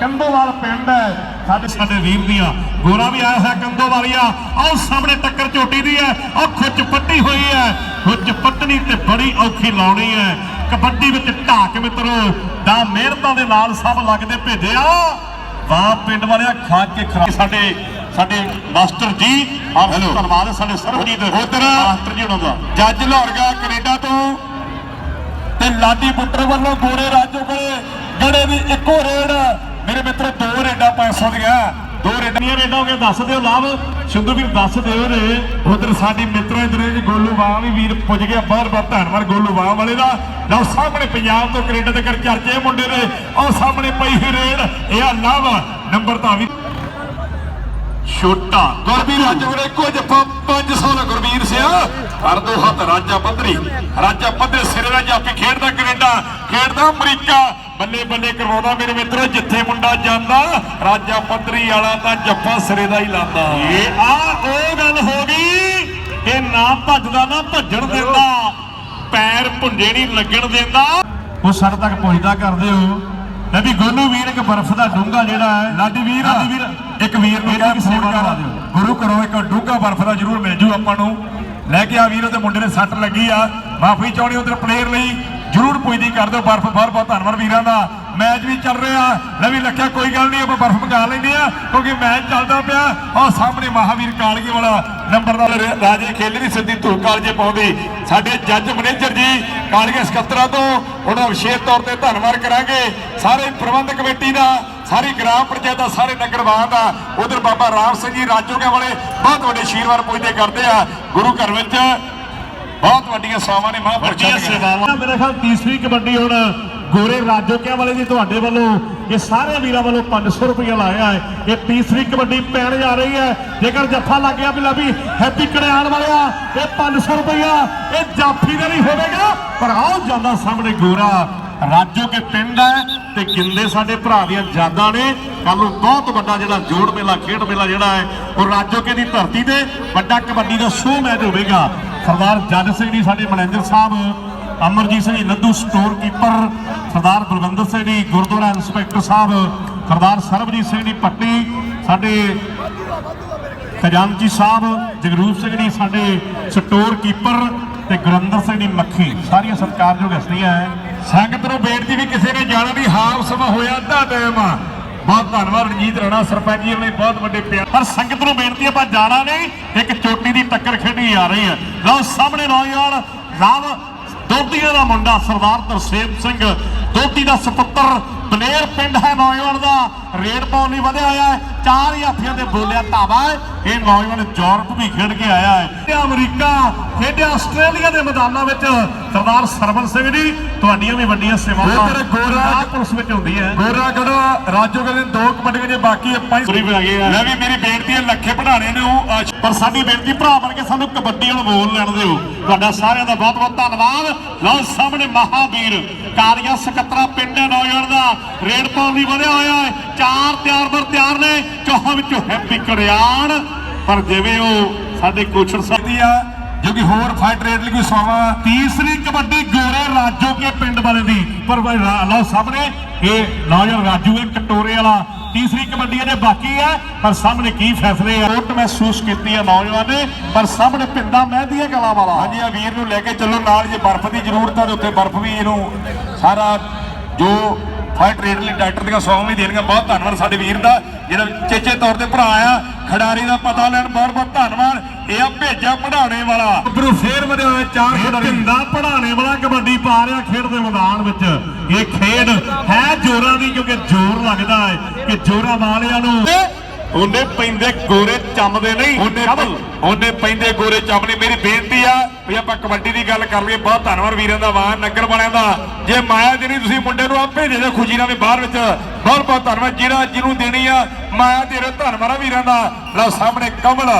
ਕੰਦੋਵਾਲ ਪਿੰਡ ਹੈ। ਸਾਡੇ ਸਾਡੇ ਵੀਰ ਦੀਆਂ। ਗੋਰਾ ਵੀ ਆਇਆ ਹੋਇਆ ਕੰਦੋ ਵਾਲੀਆ ਆਹ ਸਾਹਮਣੇ ਟੱਕਰ ਝੋਟੀ ਦੀ ਹੈ। ਆਹ ਖੁੱਚ ਪੱਟੀ ਹੋਈ ਹੈ। ਖੁੱਚ ਪੱਟਣੀ ਤੇ ਬੜੀ ਔਖੀ ਲਾਉਣੀ ਹੈ। ਕਬੱਡੀ ਵਿੱਚ ਢਾਕ ਮਿੱਤਰੋ ਦਾ ਮਿਹਨਤਾਂ ਦੇ ਨਾਲ ਸਭ ਲੱਗਦੇ ਭੇਜਿਆ ਵਾਹ ਪਿੰਡ ਵਾਲਿਆ ਖਾ ਕੇ ਖਰਾ ਸਾਡੇ ਸਾਡੇ ਮਾਸਟਰ ਜੀ ਆਪ ਧੰਨਵਾਦ ਸਾਡੇ ਸਰਬਜੀਤ। ਉੱਧਰ ਮਾਸਟਰ ਜੀ ਉਹਨਾਂ ਦਾ। ਜੱਜ ਲਾਹੌਰਗਾ ਕੈਨੇਡਾ ਤੋਂ। ਤੇ ਲਾਡੀ ਪੁੱਤਰ ਵੱਲੋਂ ਗੋਰੇ ਰਾਜੋ ਕੋਲੇ ਗੜੇ ਦੀ ਇੱਕੋ ਰੇਡ ਮੇਰੇ ਮਿੱਤਰ ਦੋ ਰੇਡਾਂ 500 ਦੀਆਂ। ਦੋ ਰੇਡਾਂ ਰੇਡਾਂ ਹੋ ਗਈਆਂ ਦੱਸ ਦਿਓ ਲਾਭ। ਸਿੰਧੂ ਵੀਰ ਦੱਸ ਦਿਓ ਰੇ ਉਧਰ ਸਾਡੀ ਮਿੱਤਰੋ ਇਧਰ ਜੀ, ਗੋਲੂ ਬਾਹ ਵੀ ਵੀਰ ਪੁੱਜ ਗਿਆ। ਬਹੁਤ ਬਹੁਤ ਧੰਨਵਾਦ ਗੋਲੂ ਬਾਹ ਵਾਲੇ ਦਾ। ਲਓ, ਸਾਹਮਣੇ ਪੰਜਾਬ ਤੋਂ ਕੈਨੇਡਾ ਦੇ ਕਰ ਚਰਚੇ ਮੁੰਡੇ ਦੇ ਉਹ ਸਾਹਮਣੇ ਪਈ ਹੋਈ ਰੇਡ। ਇਹ ਆ ਲਾਭ ਨੰਬਰ ਤਾਂ ਵੀ ਛੋਟਾ। ਗੁਰਬੀਰ ਰਾਜਾ ਕੋਲੇ ਇੱਕੋ ਜੱਫਾ 500 ਦਾ ਗੁਰਬੀਰ ਸਿਆ। ਹਰ ਦੋ ਹੱਥ ਰਾਜਾ ਪੱਧਰੀ। ਰਾਜਾ ਪੱਧਰੇ ਸਿਰੇ ਦਾ ਜਾਪੀ ਖੇਡਦਾ ਕੈਨੇਡਾ ਖੇਡਦਾ ਅਮਰੀਕਾ। ਬੱਲੇ ਬੱਲੇ ਕਰਵਾਉਂਦਾ ਮੇਰੇ ਮਿੱਤਰੋ ਜਿੱਥੇ ਮੁੰਡਾ ਜਾਂਦਾ ਰਾਜਾ ਪੱਧਰੀ ਵਾਲਾ ਤਾਂ ਜੱਫਾ ਸਿਰੇ ਦਾ ਹੀ ਲਾਉਂਦਾ ਇਹ ਆ ਉਹ ਗੱਲ ਹੋ ਗਈ ਕਿ ਨਾ ਭੱਜਦਾ ਨਾ ਭੱਜਣ ਦਿੰਦਾ। ਪੈਰ ਭੁੰਜੇ ਨਹੀਂ ਲੱਗਣ ਦਿੰਦਾ। ਉਹ ਸੜ ਤੱਕ ਪਹੁੰਚਦਾ ਕਰਦੇ ਹੋ। ਲੈ ਵੀ ਗੋਲੂ ਵੀਰ ਇੱਕ ਬਰਫ਼ ਦਾ ਡੂੰਗਾ ਜਿਹੜਾ ਹੈ। ਲਾਡੀ ਵੀਰ। ਲਾਡੀ ਵੀਰ ਇੱਕ ਵੀਰ ਨੂੰ ਇਹਦਾ ਕਹਿ ਫੋਨ ਸੇਵਾ ਕਰ। ਕਰਾ ਦਿਓ। ਗੁਰੂ ਘਰੋਂ ਇੱਕ ਡੂੰਘਾ ਬਰਫ਼ ਦਾ ਜ਼ਰੂਰ ਮਿਲ ਜੂ ਆਪਾਂ ਨੂੰ। ਲੈ ਕੇ ਆ ਵੀਰ, ਉਹਦੇ ਮੁੰਡੇ ਨੇ ਸੱਟ ਲੱਗੀ ਆ। ਮਾਫੀ ਚਾਹਣੀ ਉਧਰ ਪਲੇਅਰ ਲਈ। ਜ਼ਰੂਰ ਪੁੱਜਦੀ ਕਰ ਦਿਓ, ਬਰਫ਼ ਬਹੁਤ ਬਹੁਤ ਧੰਨਵਾਦ ਵੀਰਾਂ ਦਾ। ਮੈਚ ਵੀ ਚੱਲ ਰਿਹਾ। ਲੈ ਵੀ ਲੱਖਿਆ ਕੋਈ ਗੱਲ ਨਹੀਂ ਆਪਾਂ ਬਰਫ਼ ਮੰਗਾ ਲੈਂਦੇ ਆ ਕਿਉਂਕਿ ਮੈਚ ਚੱਲਦਾ ਪਿਆ। ਉਹ ਸਾਹਮਣੇ ਮਹਾਵੀਰ ਕਾਲਗੇ ਵਾਲਾ ਨੰਬਰਦਾਰ ਰ- ਰਾਜੇ ਖੇਲੇ ਦੀ ਸਿੱਧੀ ਧੂੜ ਕਾਲਜੇ ਪਾਉਂਦੀ। ਸਾਡੇ ਜੱਜ ਮੈਨੇਜਰ ਜੀ ਕਾਲਗੇ ਸਕੱਤਰਾਂ ਤੋਂ ਉਹਨਾਂ ਵਿਸ਼ੇਸ਼ ਤੌਰ ਤੇ ਧੰਨਵਾਦ ਕਰਾਂਗੇ। ਸਾਰੇ ਪ੍ਰਬੰਧਕ ਕਮੇਟੀ ਦਾ ਸਾਰੀ ਗ੍ਰਾਮ ਪੰਚਾਇਤ ਦਾ ਸਾਰੇ ਨਗਰਵਾਨ ਦਾ ਉਧਰ ਬਾਬਾ ਰਾਮ ਸਿੰਘ ਜੀ ਰਾਜੋਗੇ ਵਾਲੇ ਬਹੁਤ ਵੱਡੇ ਆਸ਼ੀਰਵਾਦ ਪੁੱਜਦੇ ਕਰਦੇ ਆ। ਗੁਰੂ ਘਰ ਵਿੱਚ ਬਹੁਤ ਵੱਡੀਆਂ ਸੇਵਾਵਾਂ ਨੇ ਮਹਾਂਪੁਰਸ਼ਾਂ ਦੀਆਂ। ਸੇਵਾਵਾਂ। ਮੇਰੇ ਖਿਆਲ ਤੀਸਰੀ ਕਬੱਡੀ ਹੁਣ ਗੋਰੇ ਰਾਜੋਕਿਆਂ ਵਾਲੇ ਦੀ ਤੁਹਾਡੇ ਵੱਲੋਂ ਇਹ ਸਾਰੇ ਵੀਰਾਂ ਵੱਲੋਂ 500 ਰੁਪਏ ਲਾਇਆ ਹੈ। ਇਹ ਤੀਸਰੀ ਕਬੱਡੀ ਪੈਣ ਜਾ ਰਹੀ ਹੈ। ਜੇਕਰ ਜੱਫਾ ਲੱਗ ਗਿਆ ਵੀ ਲੱਭੀ ਹੈਪੀ ਕੜਿਆਲ ਵਾਲਿਆ, ਇਹ 500 ਰੁਪਇਆ ਇਹ ਜਾਫੀ ਦਾ ਨਹੀਂ ਹੋਵੇਗਾ। ਪਰ ਆਓ ਜਾਂਦਾ ਸਾਹਮਣੇ ਗੋਰਾ। ਰਾਜੋ ਕੇ ਪਿੰਡ ਹੈ ਤੇ ਗਿੰਦੇ ਸਾਡੇ ਭਰਾ ਦੀਆਂ ਯਾਦਾਂ ਨੇ। ਕੱਲ ਨੂੰ ਬਹੁਤ ਵੱਡਾ ਜਿਹੜਾ ਜੋੜ ਮੇਲਾ, ਖੇਡ ਮੇਲਾ ਜਿਹੜਾ ਹੈ, ਉਹ ਰਾਜੋ ਕੇ ਦੀ ਧਰਤੀ ਤੇ ਵੱਡਾ ਕਬੱਡੀ ਦਾ ਸ਼ੋਅ ਮੈਚ ਹੋਵੇਗਾ। ਸਰਦਾਰ ਜੱਜ ਸਿੰਘ ਜੀ, ਸਾਡੇ manager Sahib Amarjit Singh ji, ਲੱਦੂ store keeper Sardar Balwinder Singh ji, gurdwara inspector ਸਾਹਿਬ, ਸਰਦਾਰ ਸਰਬਜੀਤ ਸਿੰਘ ਜੀ, ਪੱਟੀ, ਸਾਡੇ ਖਜ਼ਾਨਚੀ ਸਾਹਿਬ, ਜਗਰੂਪ ਸਿੰਘ ਜੀ, ਸਾਡੇ ਸਟੋਰ ਕੀਪਰ ਤੇ ਗੁਰਿੰਦਰ ਸਿੰਘ ਜੀ ਮੱਖੀ। ਸਾਰੀਆਂ ਸਤਿਕਾਰਯੋਗ ਹਸਤੀਆਂ ਹੈ ਸੰਗਤ ਨੂੰ ਬੇਨਤੀ ਵੀ ਕਿਸੇ ਨੇ ਜਾਣਾ ਨਹੀਂ ਹਾਫ ਸਮਾਂ ਹੋਇਆ, ਅੱਧਾ ਟਾਈਮ ਆ। ਬਹੁਤ ਧੰਨਵਾਦ, ਰਣਜੀਤ ਰਾਣਾ, ਸਰਪੰਚ ਜੀ ਨੇ ਬਹੁਤ ਵੱਡੇ ਪਿਆਰ। ਪਰ ਸੰਗਤ ਨੂੰ ਬੇਨਤੀ, ਆਪਾਂ ਜਾਣਾ ਨਹੀਂ, ਇੱਕ ਚੋਟੀ ਦੀ ਟੱਕਰ ਖੇਡੀ ਆ ਰਹੀ ਹੈ। ਲਓ ਸਾਹਮਣੇ ਨੌਜਵਾਨ ਰਾਮ ਦੋਧੀਆਂ ਦਾ ਮੁੰਡਾ ਸਰਦਾਰ ਤਰਸੇਮ ਸਿੰਘ ਦੋਧੀ ਦਾ ਸੁਪੁੱਤਰ ਬਲੇਰ ਪਿੰਡ ਹੈ ਨੌਜਵਾਨ ਦਾ। ਰੇਡ ਪਾਉਣ ਲਈ ਵਧਿਆ ਹੋਇਆ ਹੈ। ਚਾਰ ਹੀ ਹੱਥੀਆਂ ਤੇ ਬੋਲਿਆ ਧਾਵਾ ਹੈ। ਇਹ ਨੌਜਵਾਨ ਯੂਰਪ ਵੀ ਖੇਡ ਕੇ ਆਇਆ ਹੈ। ਅਮਰੀਕਾ ਖੇਡਿਆ ਆਸਟ੍ਰੇਲੀਆ ਦੇ ਮੈਦਾਨਾਂ ਵਿੱਚ। ਸਰਦਾਰ ਸਰਵਨ ਸਿੰਘ ਜੀ ਤੁਹਾਡੀਆਂ ਵੀ ਵੱਡੀਆਂ ਸੇਵਾਵਾਂ ਗੋਰਾ- ਪੁਲਿਸ ਵਿੱਚ ਹੁੰਦੀ ਹੈ। ਗੋਰਾਗੜ੍ਹ ਰਾਜੋ ਕਹਿੰਦੇ ਦੋ ਕਬੱਡੀਆਂ ਜੇ ਬਾਕੀ ਆ ਪੰਜ ਪੂਰੀ ਗਈ ਹੈ ਮੈਂ ਵੀ ਮੇਰੀ ਬੇਨਤੀ ਹੈ ਲੱਖੇ ਪੜਾਣੇ ਨੂੰ ਪਰ ਸਾਡੀ ਬੇਨਤੀ ਭਰਾ ਬਣ ਕੇ ਸਾਨੂੰ ਕਬੱਡੀ ਹੁਣ ਬੋਲ ਲੈਣ ਦਿਓ। ਤੁਹਾਡਾ ਸਾਰਿਆਂ ਦਾ ਬਹੁਤ ਬਹੁਤ ਧੰਨਵਾਦ। ਲਓ ਸਾਹਮਣੇ ਮਹਾਵੀਰ ਕਾਲੀਆ ਸਕੱਤਰਾ ਪਿੰਡ ਹੈ ਨੌਜਵਾਨ ਦਾ। ਰੇਡ ਪਾਉਣ ਲਈ ਵਧਿਆ ਹੋਇਆ ਹੈ। ਚਾਰ ਤਿਆਰ ਬਰ ਤਿਆਰ ਨੇ। ਚੌਹਾਂ ਵਿੱਚੋਂ ਹੈਪੀ ਕੜਿਆਣ ਪਰ ਜਿਵੇਂ ਉਹ ਸਾਡੇ ਕੋਚਰ ਸਾਹਿਬ ਦੀ ਆ, ਜੋ ਕਿ ਹੋਰ ਫਾਈਟ ਰੇਟ ਲਈ ਕੋਈ ਸਵਾਵਾ ਤੀਸਰੀ ਕਬੱਡੀ ਗੋਰੇ ਰਾਜੋ ਕੇ ਪਿੰਡ ਵਾਲੇ ਦੀ। ਪਰ ਲਓ ਸਾਹਮਣੇ, ਇਹ ਨੌਜਵਾਨ ਰਾਜੂ ਹੈ ਕਟੋਰੇ ਵਾਲਾ ਤੀਸਰੀ ਕਬੱਡੀ ਅਜੇ ਬਾਕੀ ਹੈ। ਪਰ ਸਾਹਮਣੇ ਕੀ ਫੈਸਲੇ ਆ? ਕੋਟ ਮਹਿਸੂਸ ਕੀਤੀ ਹੈ ਨੌਜਵਾਨ ਨੇ। ਪਰ ਸਾਹਮਣੇ ਪਿੰਡਾ ਮਹਿੰਦੀਆਂ ਕਲਾ ਵਾਲਾ। ਹਾਂਜੀ, ਆ ਵੀਰ ਨੂੰ ਲੈ ਕੇ ਚੱਲੋ ਨਾਲ। ਜੇ ਬਰਫ਼ ਦੀ ਜ਼ਰੂਰਤ ਹੈ ਤੇ ਉੱਥੇ ਬਰਫ਼ ਵੀ ਇਹਨੂੰ ਸਾਰਾ ਜੋ ਫਾਈਟ ਰੇਟ ਲਈ ਡਾਕਟਰ ਦੀਆਂ ਸੌਂ ਵੀ ਦੇਣਗੇ ਬਹੁਤ ਧੰਨਵਾਦ ਸਾਡੇ ਵੀਰ ਦਾ ਜਿਹੜਾ ਚੇਚੇ ਤੌਰ ਤੇ ਭਰਾ ਆ। ਖਿਡਾਰੀ ਦਾ ਪਤਾ ਲੈਣ ਬਹੁਤ ਬਹੁਤ ਧੰਨਵਾਦ। ਇਹ ਆ ਭੇਜਾ ਪੜਾਉਣੇ ਵਾਲਾ। ਉੱਪਰੋਂ ਫੇਰ ਵਧਿਆ ਹੋਇਆ ਚਾਰ ਖਿਡਾਰੀ। ਪੜਾਣੇ ਵਾਲਾ ਕਬੱਡੀ ਪਾ ਰਿਹਾ ਖੇਡ ਦੇ ਮੈਦਾਨ ਵਿੱਚ। ਇਹ ਖੇਡ ਹੈ ਜੋਰਾਂ ਦੀ ਕਿਉਂਕਿ ਜ਼ੋਰ ਲੱਗਦਾ ਹੈ ਕਿ ਜੋਰਾਂ ਵਾਲਿਆਂ ਨੂੰ ਉਹਨੇ ਪੈਂਦੇ ਗੋਰੇ ਚੰਮਦੇ ਨਹੀਂ। ਉਹਨੇ ਉਹਨੇ ਪੈਂਦੇ ਗੋਰੇ ਚਾਪਣੀ ਮੇਰੀ ਬੇਨਤੀ ਆ ਵੀ ਆਪਾਂ ਕਬੱਡੀ ਦੀ ਗੱਲ ਕਰ ਲਈਏ। ਬਹੁਤ ਧੰਨਵਾਦ ਵੀਰਾਂ ਦਾ ਵਾਹ ਨਗਰ ਵਾਲਿਆਂ ਦਾ। ਜੇ ਮਾਇਆ ਦੇਣੀ ਤੁਸੀਂ ਮੁੰਡੇ ਨੂੰ ਆਪੇ ਦੇ ਦਿਓ ਖੁਸ਼ੀ ਨਾਲ ਵੀ ਬਾਹਰ ਵਿੱਚ। ਬਹੁਤ ਬਹੁਤ ਧੰਨਵਾਦ। ਜਿਹੜਾ ਜਿਹਨੂੰ ਦੇਣੀ ਆ ਮਾਇਆ ਤੇਰੇ ਧੰਨਵਾਦ ਆ ਵੀਰਾਂ ਦਾ। ਲਓ ਸਾਹਮਣੇ ਕਮਲ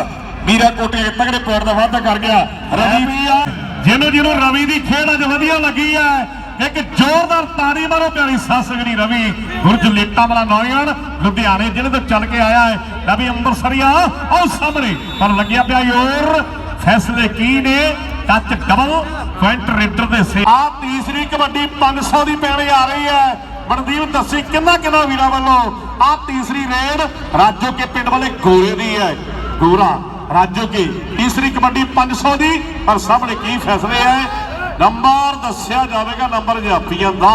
ਵੀਰਾ ਕੋਟੇ ਤਗੜੇ ਪੈਰ ਦਾ ਵਾਅਦਾ ਕਰ ਗਿਆ। ਰਵੀ ਵੀ ਆ ਜਿਹਨੂੰ ਜਿਹਨੂੰ ਰਵੀ ਦੀ ਖੇਡ ਅੱਜ ਵਧੀਆ ਲੱਗੀ ਹੈ ਇੱਕ ਜ਼ੋਰਦਾਰ ਤਾੜੀ ਮਾਰੋ ਪਿਆਰੀ ਸਾਸਗਰੀ ਰਵੀ। ਗੁਰਜ ਲੇਟਾ ਵਾਲਾ ਨੌਜਵਾਨ, ਲੁਧਿਆਣੇ ਜ਼ਿਲ੍ਹੇ ਤੋਂ ਚੱਲ ਕੇ ਆਇਆ ਹੈ। ਰਵੀ ਅੰਮ੍ਰਿਤਸਰੀਆ ਆਓ ਸਾਹਮਣੇ। ਪਰ ਲੱਗਿਆ ਪਿਆ ਯੋਰ ਫੈਸਲੇ ਕੀ ਨੇ? ਟੱਚ ਡਬਲ ਪੁਆਇੰਟ ਰੇਡਰ ਦੇ ਸੇ ਆ ਤੀਸਰੀ ਕਬੱਡੀ 500 ਦੀ ਪੈਣੇ ਆ ਰਹੀ ਹੈ। ਮਨਦੀਪ ਦੱਸੀ ਕਿੰਨਾ ਕਿੰਨਾ ਵੀਰਾਂ ਵੱਲੋਂ? ਆ ਤੀਸਰੀ ਰੇਡ ਰਾਜੋ ਕੇ ਪਿੰਡ ਵਾਲੇ ਗੋਰੇ ਦੀ ਹੈ। ਗੋਰਾ, ਰਾਜੋ ਕੀ, ਤੀਸਰੀ ਕਬੱਡੀ 500 ਦੀ। ਪਰ ਸਾਹਮਣੇ ਕੀ ਫੈਸਲੇ ਹੈ? ਨੰਬਰ ਦੱਸਿਆ ਜਾਵੇਗਾ, ਨੰਬਰ ਜਾਪੀਆਂ ਦਾ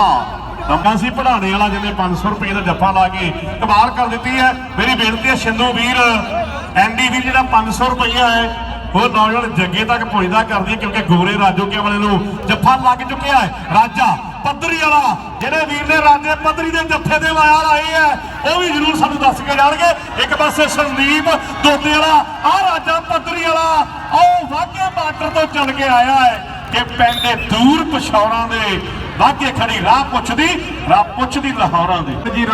ਨੰਬਰ ਸੀ ਪੜਾਣੇ ਵਾਲਾ ਜਿਹਨੇ 500 ਰੁਪਏ ਦਾ ਜੱਫਾ ਲਾ ਕੇ ਕਮਾਲ ਕਰ ਦਿੱਤੀ ਹੈ। ਮੇਰੀ ਬੇਨਤੀ ਹੈ, ਸਿੰਧੂ ਵੀਰ ਐਨਡੀ ਵੀਰ ਜਿਹੜਾ 500 ਰੁਪਈਆ ਹੈ, ਉਹ ਨੌਜਵਾਨ ਜੱਗੇ ਤੱਕ ਪਹੁੰਚਦਾ ਕਰਦੀ ਹੈ ਕਿਉਂਕਿ ਗੋਰੇ ਰਾਜੋ ਕੇ ਵਾਲੇ ਨੂੰ ਜੱਫਾ ਲੱਗ ਚੁੱਕਿਆ ਹੈ। ਰਾਜਾ ਪੱਧਰੀ ਵਾਲਾ ਜਿਹੜੇ ਵੀਰ ਨੇ ਰਾਜੇ ਪੱਧਰੀ ਦੇ ਜੱਫੇ ਦੇ ਵਾਰ ਆਏ ਹੈ, ਉਹ ਵੀ ਜ਼ਰੂਰ ਸਾਨੂੰ ਦੱਸ ਕੇ ਜਾਣਗੇ। ਇੱਕ ਪਾਸੇ ਸੰਦੀਪ ਦੋਦੇ ਵਾਲਾ ਆ ਰਾਜਾ ਪੱਧਰੀ ਵਾਲਾ, ਉਹ ਵਾਗੇ ਬਾਰਡਰ ਤੋਂ ਚੱਲ ਕੇ ਆਇਆ ਹੈ। ਕਿ ਪੈਂਦੇ ਦੂਰ ਪਛੌਰਾਂ ਦੇ ਵਾਗੇ ਖੜੀ ਰਾਹ ਪੁੱਛਦੀ ਰਾਹ ਪੁੱਛਦੀ ਲਾਹੌਰਾਂ ਦੇ। ਜੀ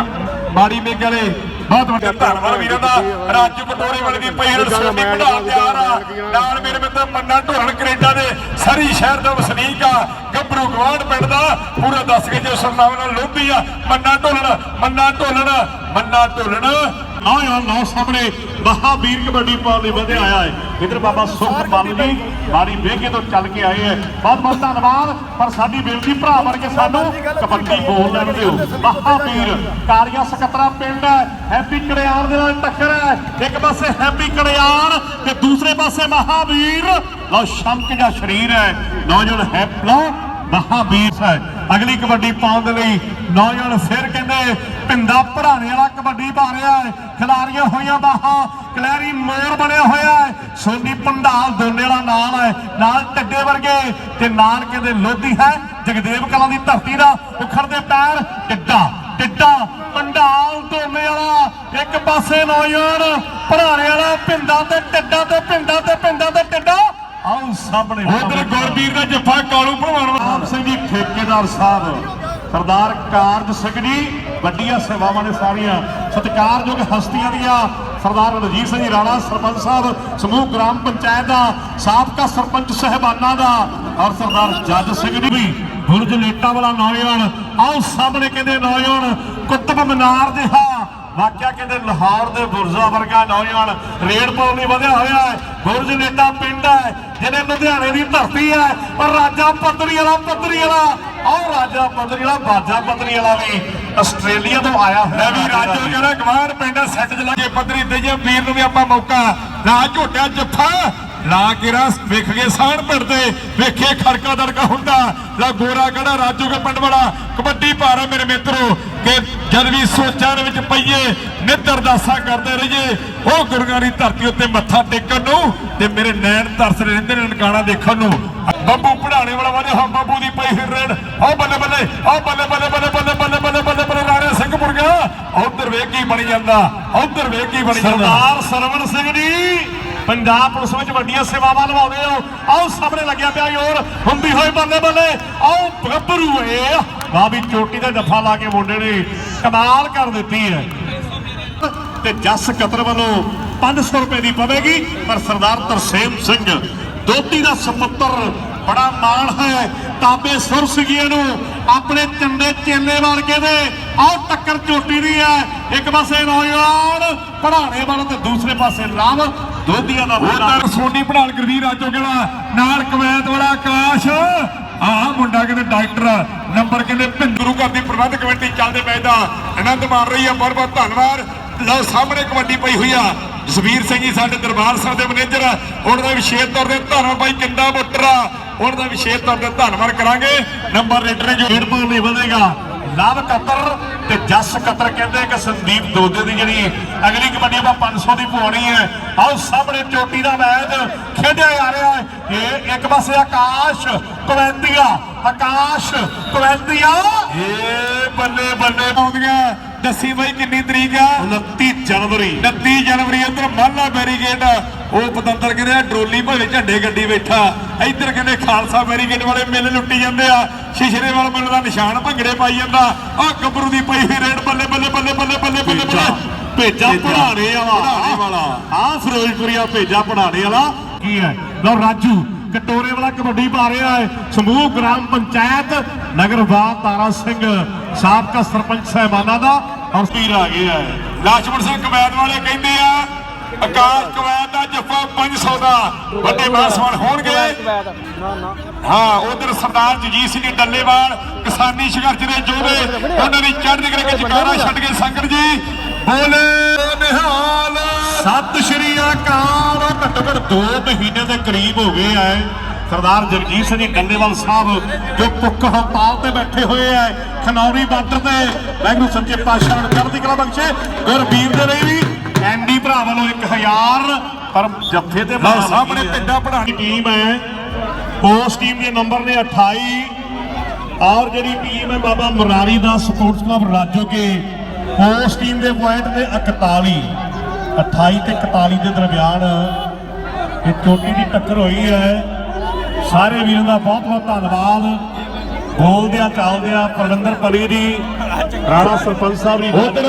ਮਾੜੀ ਮੇਘ ਵਾਲੇ ਬਹੁਤ ਵੱਡਾ ਧੰਨਵਾਦ ਵੀਰਾਂ ਦਾ। ਰਾਜੂ ਪਟੋਰੀ ਵਾਲੇ ਦੀ ਪਈ ਰਸੋਨੀ ਬਣਾ ਤਿਆਰ ਆ। ਨਾਲ ਮੇਰੇ ਮਿੱਤਰ ਮੰਨਾ ਢੋਲਣ ਕੈਨੇਡਾ ਦੇ ਸਰੀ ਸ਼ਹਿਰ ਦਾ ਵਸਨੀਕ ਆ। ਗੱਭਰੂ ਗਵਾਂਢ ਪਿੰਡ ਦਾ। ਪੂਰਾ ਦੱਸ ਕੇ ਜੇ ਸਰਨਾਮ ਨਾਲ ਲੋਧੀ ਆ। ਮੰਨਾ ਢੋਲਣ ਮੰਨਾ ਢੋਲਣ ਮੰਨਾ ਢੋਲਣ। ਨਾ ਯਾਰ ਨਾ ਸਾਹਮਣੇ ਮਹਾਵੀਰ ਕਬੱਡੀ ਪਾਉਣ ਲਈ ਵਧਿਆ ਆਇਆ ਹੈ। ਇਧਰ ਬਾਬਾ ਸੁਖ ਬੰਨ ਜੀ ਬਾਰੀ ਵੇਗੇ ਤੋਂ ਚੱਲ ਕੇ ਆਏ ਹੈ। ਬਹੁਤ ਬਹੁਤ ਧੰਨਵਾਦ ਪਰ ਸਾਡੀ ਬੇਨਤੀ ਭਰਾ ਬਣ ਕੇ ਸਾਨੂੰ ਕਬੱਡੀ ਬੋਲ ਲੈਣ ਦਿਓ। ਮਹਾਵੀਰ ਕਾਲੀਆ ਸਕੱਤਰਾ ਪਿੰਡ ਹੈ ਹੈਪੀ ਕੜਿਆਣ ਦੇ ਨਾਲ ਟੱਕਰ ਹੈ। ਇੱਕ ਪਾਸੇ ਹੈਪੀ ਕੜਿਆਣ ਤੇ ਦੂਸਰੇ ਪਾਸੇ ਮਹਾਵੀਰ। ਲਓ ਸ਼ਮਕ ਦਾ ਸਰੀਰ ਹੈ। ਨੌਜਵਾਨ ਹੈਪ ਲਓ। ਮਹਾਵੀਰ ਹੈ ਅਗਲੀ ਕਬੱਡੀ ਪਾਉਣ ਦੇ ਲਈ ਨੌਜਵਾਨ ਫਿਰ ਕਹਿੰਦੇ ਪਿੰਡਾ ਪੜਾਣੇ ਵਾਲਾ ਕਬੱਡੀ ਪਾ ਰਿਹਾ ਹੈ। ਖਿਲਾਰੀਆਂ ਹੋਈਆਂ ਬਾਹਾਂ ਕਲੈਰੀ ਮੋਰ ਬਣਿਆ ਹੋਇਆ ਹੈ। ਸੋਨੀ ਪੰਡਾਲ ਦੋਨੇ ਵਾਲਾ ਨਾਲ ਹੈ। ਨਾਲ ਟੱਡੇ ਵਰਗੇ ਤੇ ਨਾਲ ਕਹਿੰਦੇ ਲੋਧੀ ਹੈ। ਜਗਦੇਵ ਕਲਾਂ ਦੀ ਧਰਤੀ ਦਾ ਉਖੜਦੇ ਪੈਰ ਟਿੱਡਾ ਟਿੱਡਾ ਪੰਡਾਲ ਦੋਨੇ ਵਾਲਾ। ਇੱਕ ਪਾਸੇ ਨੌਜਵਾਨ ਭਰਾਣੇ ਵਾਲਾ, ਪਿੰਡਾ ਤੇ ਟਿੱਡਾ ਤੇ, ਪਿੰਡਾ ਤੇ ਪਿੰਡਾ ਤੇ ਟਿੱਡਾ ਆਓ ਸਾਹਮਣੇ ਉਧਰ ਗੁਰਬੀਰ ਦਾ ਜੱਫਾ ਕਾਲੂ ਭਲਵਾਨ ਆਮ ਸਿੰਘ ਜੀ ਠੇਕੇਦਾਰ ਸਾਹਿਬ ਸਰਦਾਰ ਕਾਰਜ ਸਿੰਘ ਜੀ ਵੱਡੀਆਂ ਸੇਵਾਵਾਂ ਨੇ ਸਾਰੀਆਂ। ਸਤਿਕਾਰਯੋਗ ਹਸਤੀਆਂ ਦੀਆਂ ਸਰਦਾਰ ਰਣਜੀਤ ਸਿੰਘ ਜੀ ਰਾਣਾ ਸਰਪੰਚ ਸਾਹਿਬ ਸਮੂਹ ਗ੍ਰਾਮ ਪੰਚਾਇਤ ਦਾ ਸਾਬਕਾ ਸਰਪੰਚ ਸਹਿਬਾਨਾਂ ਦਾ ਔਰ ਸਰਦਾਰ ਜੱਜ ਸਿੰਘ ਜੀ ਵੀ। ਬੁਰਜ ਲੇਟਾ ਵਾਲਾ ਨੌਜਵਾਨ ਆਓ ਸਾਹਮਣੇ ਕਹਿੰਦੇ ਨੌਜਵਾਨ ਕੁਤਬ ਮਨਾਰ ਜਿਹਾ। ਵਾਕਿਆ ਕਹਿੰਦੇ ਲਾਹੌਰ ਦੇ ਬੁਰਜ਼ਾ ਵਰਗਾ ਨੌਜਵਾਨ ਰੇਡ ਪਾਉਣ ਲਈ ਵਧਿਆ ਹੋਇਆ ਹੈ। ਬੁਰਜ ਨੇਟਾ ਪਿੰਡ ਹੈ ਜਿਹਨੇ ਲੁਧਿਆਣੇ ਦੀ ਧਰਤੀ ਹੈ ਪਰ ਰਾਜਾ ਪੱਧਰੀ ਵਾਲਾ ਪੱਧਰੀ ਵਾਲਾ ਆਹ ਰਾਜਾ ਪੱਧਰੀ ਵਾਲਾ ਬਾਜਾ ਪੱਧਰੀ ਵਾਲਾ ਵੀ ਆਸਟ੍ਰੇਲੀਆ ਤੋਂ ਆਇਆ ਹੋਇਆ ਵੀ ਰਾਜੋ ਜਿਹੜਾ ਗਵਾਂਢ ਪਿੰਡ ਸੈੱਟ ਚ ਲਾਗੇ ਪੱਧਰੀ ਤੇ ਜੇ ਵੀਰ ਨੂੰ ਵੀ ਆਪਾਂ ਮੌਕਾ ਲਾ ਝੋਟਿਆ ਜੱਫਾ ਲਾ ਕੇ ਰਸ ਵੇਖ ਕੇ ਸਾਣ ਪਿੰਡ ਤੇ ਵੇਖੇ ਖੜਕਾ ਦੜਕਾ ਹੁੰਦਾ। ਲਾ ਗੋਰਾ ਗੜਾ ਰਾਜੂ ਕੇ ਪਿੰਡ ਵਾਲਾ? ਕਬੱਡੀ ਭਾਰਾ ਮੇਰੇ ਮਿੱਤਰੋ, ਕਿ ਜਦ ਵੀ ਸੋਚਾਂ ਦੇ ਵਿੱਚ ਪਈਏ ਨਿੱਤ ਅਰਦਾਸਾਂ ਕਰਦੇ ਰਹੀਏ, ਉਹ ਗੁਰੂਆਂ ਦੀ ਧਰਤੀ ਉੱਤੇ ਮੱਥਾ ਟੇਕਣ ਨੂੰ ਤੇ ਮੇਰੇ ਨੈਣ ਤਰਸ ਰਹਿੰਦੇ ਨੇ ਨਨਕਾਣਾ ਦੇਖਣ ਨੂੰ। ਬੱਬੂ ਪੜਾਣੇ ਵਾਲਾ ਵਾਲੇ, ਹਾਂ ਬੱਬੂ ਦੀ ਪਈ ਫਿਰ ਰੇਡ। ਆਹ ਬੱਲੇ ਬੱਲੇ, ਆਹ ਬੱਲੇ ਬੱਲੇ ਬੱਲੇ ਬੱਲੇ ਬੱਲੇ ਬੱਲੇ ਬੱਲੇ ਬੱਲੇ, ਰਾਣੇ ਸਿੰਘ ਮੁਰਗਾ ਉਧਰ ਵੇਖ ਕੀ ਬਣੀ ਜਾਂਦਾ, ਉਧਰ ਵੇਖ ਕੀ ਬਣੀ ਜਾਂਦਾ। ਸਰਦਾਰ ਸਰਵਣ ਸਿੰਘ ਜੀ ਪੰਜਾਬ ਪੁਲਿਸ ਵਿੱਚ ਵੱਡੀਆਂ ਸੇਵਾਵਾਂ ਨਿਭਾਉਂਦੇ ਹੋ। ਆਓ ਸਾਹਮਣੇ ਲੱਗਿਆ ਪਿਆ ਯੋਰ ਹੁੰਦੀ ਹੋਈ ਬੱਲੇ ਬੱਲੇ। ਆਓ ਗੱਭਰੂ ਏ। ਵਾਹ ਵੀ ਚੋਟੀ ਦਾ ਜੱਫਾ ਲਾ ਕੇ ਮੁੰਡੇ ਨੇ ਕਮਾਲ ਕਰ ਦਿੱਤੀ ਹੈ। ਤੇ ਜਸ ਕਤਰ ਵੱਲੋਂ 500 ਰੁਪਏ ਦੀ ਪਵੇਗੀ, ਪਰ ਸਰਦਾਰ ਤਰਸੇਮ ਸਿੰਘ ਦੋਤੀ ਦਾ ਸੁਪੁੱਤਰ ਬੜਾ ਮਾਣ ਹੈ। ਤਾਬੇ ਸੁਰ ਸਿੰਘੀਆਂ ਨੂੰ ਆਪਣੇ ਚੰਦੇ ਚੇਲੇ ਵਾਲ ਕੇ ਦੇ ਆਹ ਟੱਕਰ ਚੋਟੀ ਦੀ ਹੈ। ਇੱਕ ਪਾਸੇ ਨੌਜਵਾਨ ਪੜਾਣੇ ਵਾਲਾ ਤੇ ਦੂਸਰੇ ਪਾਸੇ ਲਵ ਦੋਧੀਆਂ ਦਾ ਉਧਰ ਸੋਨੀ ਪੜਾਲ ਗੁਰਵੀਰ ਰਾਜੋ ਕਿਲਾ ਨਾਲ ਕਵੈਤ ਵਾਲਾ ਆਕਾਸ਼। ਆਹ ਮੁੰਡਾ ਕਹਿੰਦੇ ਡਾਕਟਰ। ਨੰਬਰ ਕਹਿੰਦੇ ਭਿੰਦਰੂ ਘਰ ਦੀ ਪ੍ਰਬੰਧ ਕਮੇਟੀ ਚੱਲਦੇ ਪੈਦਾ ਆਨੰਦ ਮਾਣ ਰਹੀ ਆ ਬਹੁਤ ਬਹੁਤ ਧੰਨਵਾਦ। ਲਓ ਸਾਹਮਣੇ ਕਬੱਡੀ ਪਈ ਹੋਈ ਆ। ਜਸਵੀਰ ਸਿੰਘ ਜੀ ਸਾਡੇ ਦਰਬਾਰ ਸਾਹਿਬ ਦੇ ਮੈਨੇਜਰ। ਉਹਨਾਂ ਦਾ ਵਿਸ਼ੇਸ਼ ਤੌਰ ਤੇ ਧੰਨਵਾਦ ਬਾਈ ਕਿੰਦਾ ਬੁੱਟਰਾ ਉਹਨਾਂ ਦਾ ਵਿਸ਼ੇਸ਼ ਤੌਰ ਤੇ ਧੰਨਵਾਦ ਕਰਾਂਗੇ। ਨੰਬਰ ਰੇਡਰ ਨੇ ਜੋ ਪਾਉਣ ਲਈ ਵਧੇਗਾ। ਲਵ ਕਤਰ ਤੇ ਜਸ ਕਤਰ ਕਹਿੰਦੇ ਕਿ ਸੰਦੀਪ ਦੋਦੇ ਦੀ ਜਿਹੜੀ ਅਗਲੀ ਕਬੱਡੀ ਆਪਾਂ 500 ਦੀ ਪਵਾਉਣੀ ਹੈ। ਆਓ ਸਾਹਮਣੇ ਚੋਟੀ ਦਾ ਮੈਚ ਖੇਡਿਆ ਜਾ ਰਿਹਾ ਹੈ। ਇਹ ਇੱਕ ਪਾਸੇ ਆਕਾਸ਼ ਕਵੈਂਦੀਆ ਆਕਾਸ਼ ਕਵੈਂਦੀਆ ਏ ਬੱਲੇ ਬੱਲੇ ਆਉਂਦੀਆਂ ਦੱਸੀ ਬਾਈ ਕਿੰਨੀ ਤਰੀਕ ਆ? 29 ਜਨਵਰੀ। 29 ਜਨਵਰੀ ਇੱਧਰ ਮਾਲਾ ਬੈਰੀਗੇਡ ਉਹ ਪਤੰਦਰ ਕਹਿੰਦੇ ਆ ਡਰੋਲੀ ਭਾਵੇਂ ਝੰਡੇ ਗੱਡੀ ਬੈਠਾ। ਇੱਧਰ ਕਹਿੰਦੇ ਖਾਲਸਾ ਬੈਰੀਗੇਡ ਵਾਲੇ ਮਿਲ ਲੁੱਟੀ ਜਾਂਦੇ ਆ। ਸ਼ਿਸ਼ਰੇ ਵਾਲਾ ਮਿਲ ਦਾ ਨਿਸ਼ਾਨ ਭੰਗੜੇ ਪਾਈ ਜਾਂਦਾ। ਆ ਗੱਭਰੂ ਦੀ ਪਈ ਹੋਈ ਰੇਡ ਬੱਲੇ ਬੱਲੇ ਬੱਲੇ ਬੱਲੇ ਬੱਲੇ ਬੱਲੇ ਭੇਜਾ। ਬੱਲੇ ਭੇਜਾ। ਪੜਾਣੇ ਵਾਲਾ। ਆ ਫਿਰੋਜ਼ਪੁਰੀਆ ਭੇਜਾ ਪੜਾਣੇ ਵਾਲਾ। ਕੀ ਹੈ? ਲਓ ਰਾਜੂ ਕਟੋਰੇ ਵਾਲਾ ਕਬੱਡੀ ਪਾ ਰਿਹਾ ਹੈ। ਸਮੂਹ ਗ੍ਰਾਮ ਪੰਚਾਇਤ ਨਗਰਵਾਲ ਤਾਰਾ ਸਿੰਘ, ਸਾਬਕਾ ਸਰਪੰਚ ਸਾਹਿਬਾਨਾ ਦਾ ਔਰ ਵੀਰ ਆ ਗਿਆ ਹੈ। ਲਾਸ਼ਮਣ ਸਿੰਘ ਕਵੈਤ ਵਾਲੇ ਕਹਿੰਦੇ ਆ ਆਕਾਸ਼ ਕਵੈਤ ਦਾ ਜੱਫਾ 500 ਦਾ, ਵੱਡੇ ਮਾਸਵਾਨ ਹੋਣਗੇ। ਹਾਂ, ਉਧਰ ਸਰਦਾਰ ਜਗਜੀਤ ਸਿੰਘ ਡੱਲੇਵਾਲ, ਕਿਸਾਨੀ ਸੰਘਰਸ਼ ਦੇ ਯੋਧੇ, ਉਹਨਾਂ ਦੀ ਚੜ੍ਹਦੀ ਕਰੇ ਕੇ ਜਕਾਰਾ ਛੱਡ ਕੇ ਸੰਗਤ ਜੀ, ਬੋਲੇ। ਨਿਹਾਲ। ਸਤਿ ਸ਼੍ਰੀ ਅਕਾਲ। ਘੱਟੋ ਘੱਟ 2 ਮਹੀਨੇ ਦੇ ਕਰੀਬ ਹੋ ਗਏ ਐ। ਸਰਦਾਰ ਜਗਜੀਤ ਸਿੰਘ ਡੱਲੇਵਾਲ ਸਾਹਿਬ ਜੋ ਭੁੱਖ ਹੜਤਾਲ ਤੇ ਬੈਠੇ ਹੋਏ ਐ ਖਨੌਰੀ ਬਾਰਡਰ ਤੇ। ਵਾਹਿਗੁਰੂ ਸੱਚੇ ਪਾਤਸ਼ਾਹ ਨੂੰ ਚੜ੍ਹਦੀ ਕਲਾ ਬਖਸ਼ੇ। ਗੁਰਬੀਰ ਦੇ ਲਈ ਵੀ ਐਂਡੀ ਭਰਾ ਵੱਲੋਂ 1000 ਪਰ ਜੱਥੇ ਤੇ ਲਓ ਸਾਹਮਣੇ ਪਿੰਡਾਂ ਪੜਾਣੀ ਟੀਮ ਹੈ ਉਸ ਟੀਮ ਦੇ ਨੰਬਰ ਨੇ 28 ਔਰ ਜਿਹੜੀ ਟੀਮ ਹੈ ਬਾਬਾ ਮੁਰਾਰੀ ਦਾ ਸਪੋਰਟਸ ਕਲੱਬ ਰਾਜੋਕੇ। ਉਸ ਟੀਮ ਦੇ ਪੁਆਇੰਟ ਨੇ 41 28 ਤੇ 41 ਦੇ ਦਰਮਿਆਨ ਇਹ ਚੋਟੀ ਦੀ ਟੱਕਰ ਹੋਈ ਹੈ। ਸਾਰੇ ਵੀਰਾਂ ਦਾ ਬਹੁਤ ਬਹੁਤ ਧੰਨਵਾਦ। ਬੋਲਦਿਆਂ ਚਾਲਦਿਆਂ ਪ੍ਰਵਿੰਦਰ ਪਲੀ ਜੀ ਰਾਣਾ ਸਰਪੰਚ ਸਾਹਿਬ ਉੱਧਰ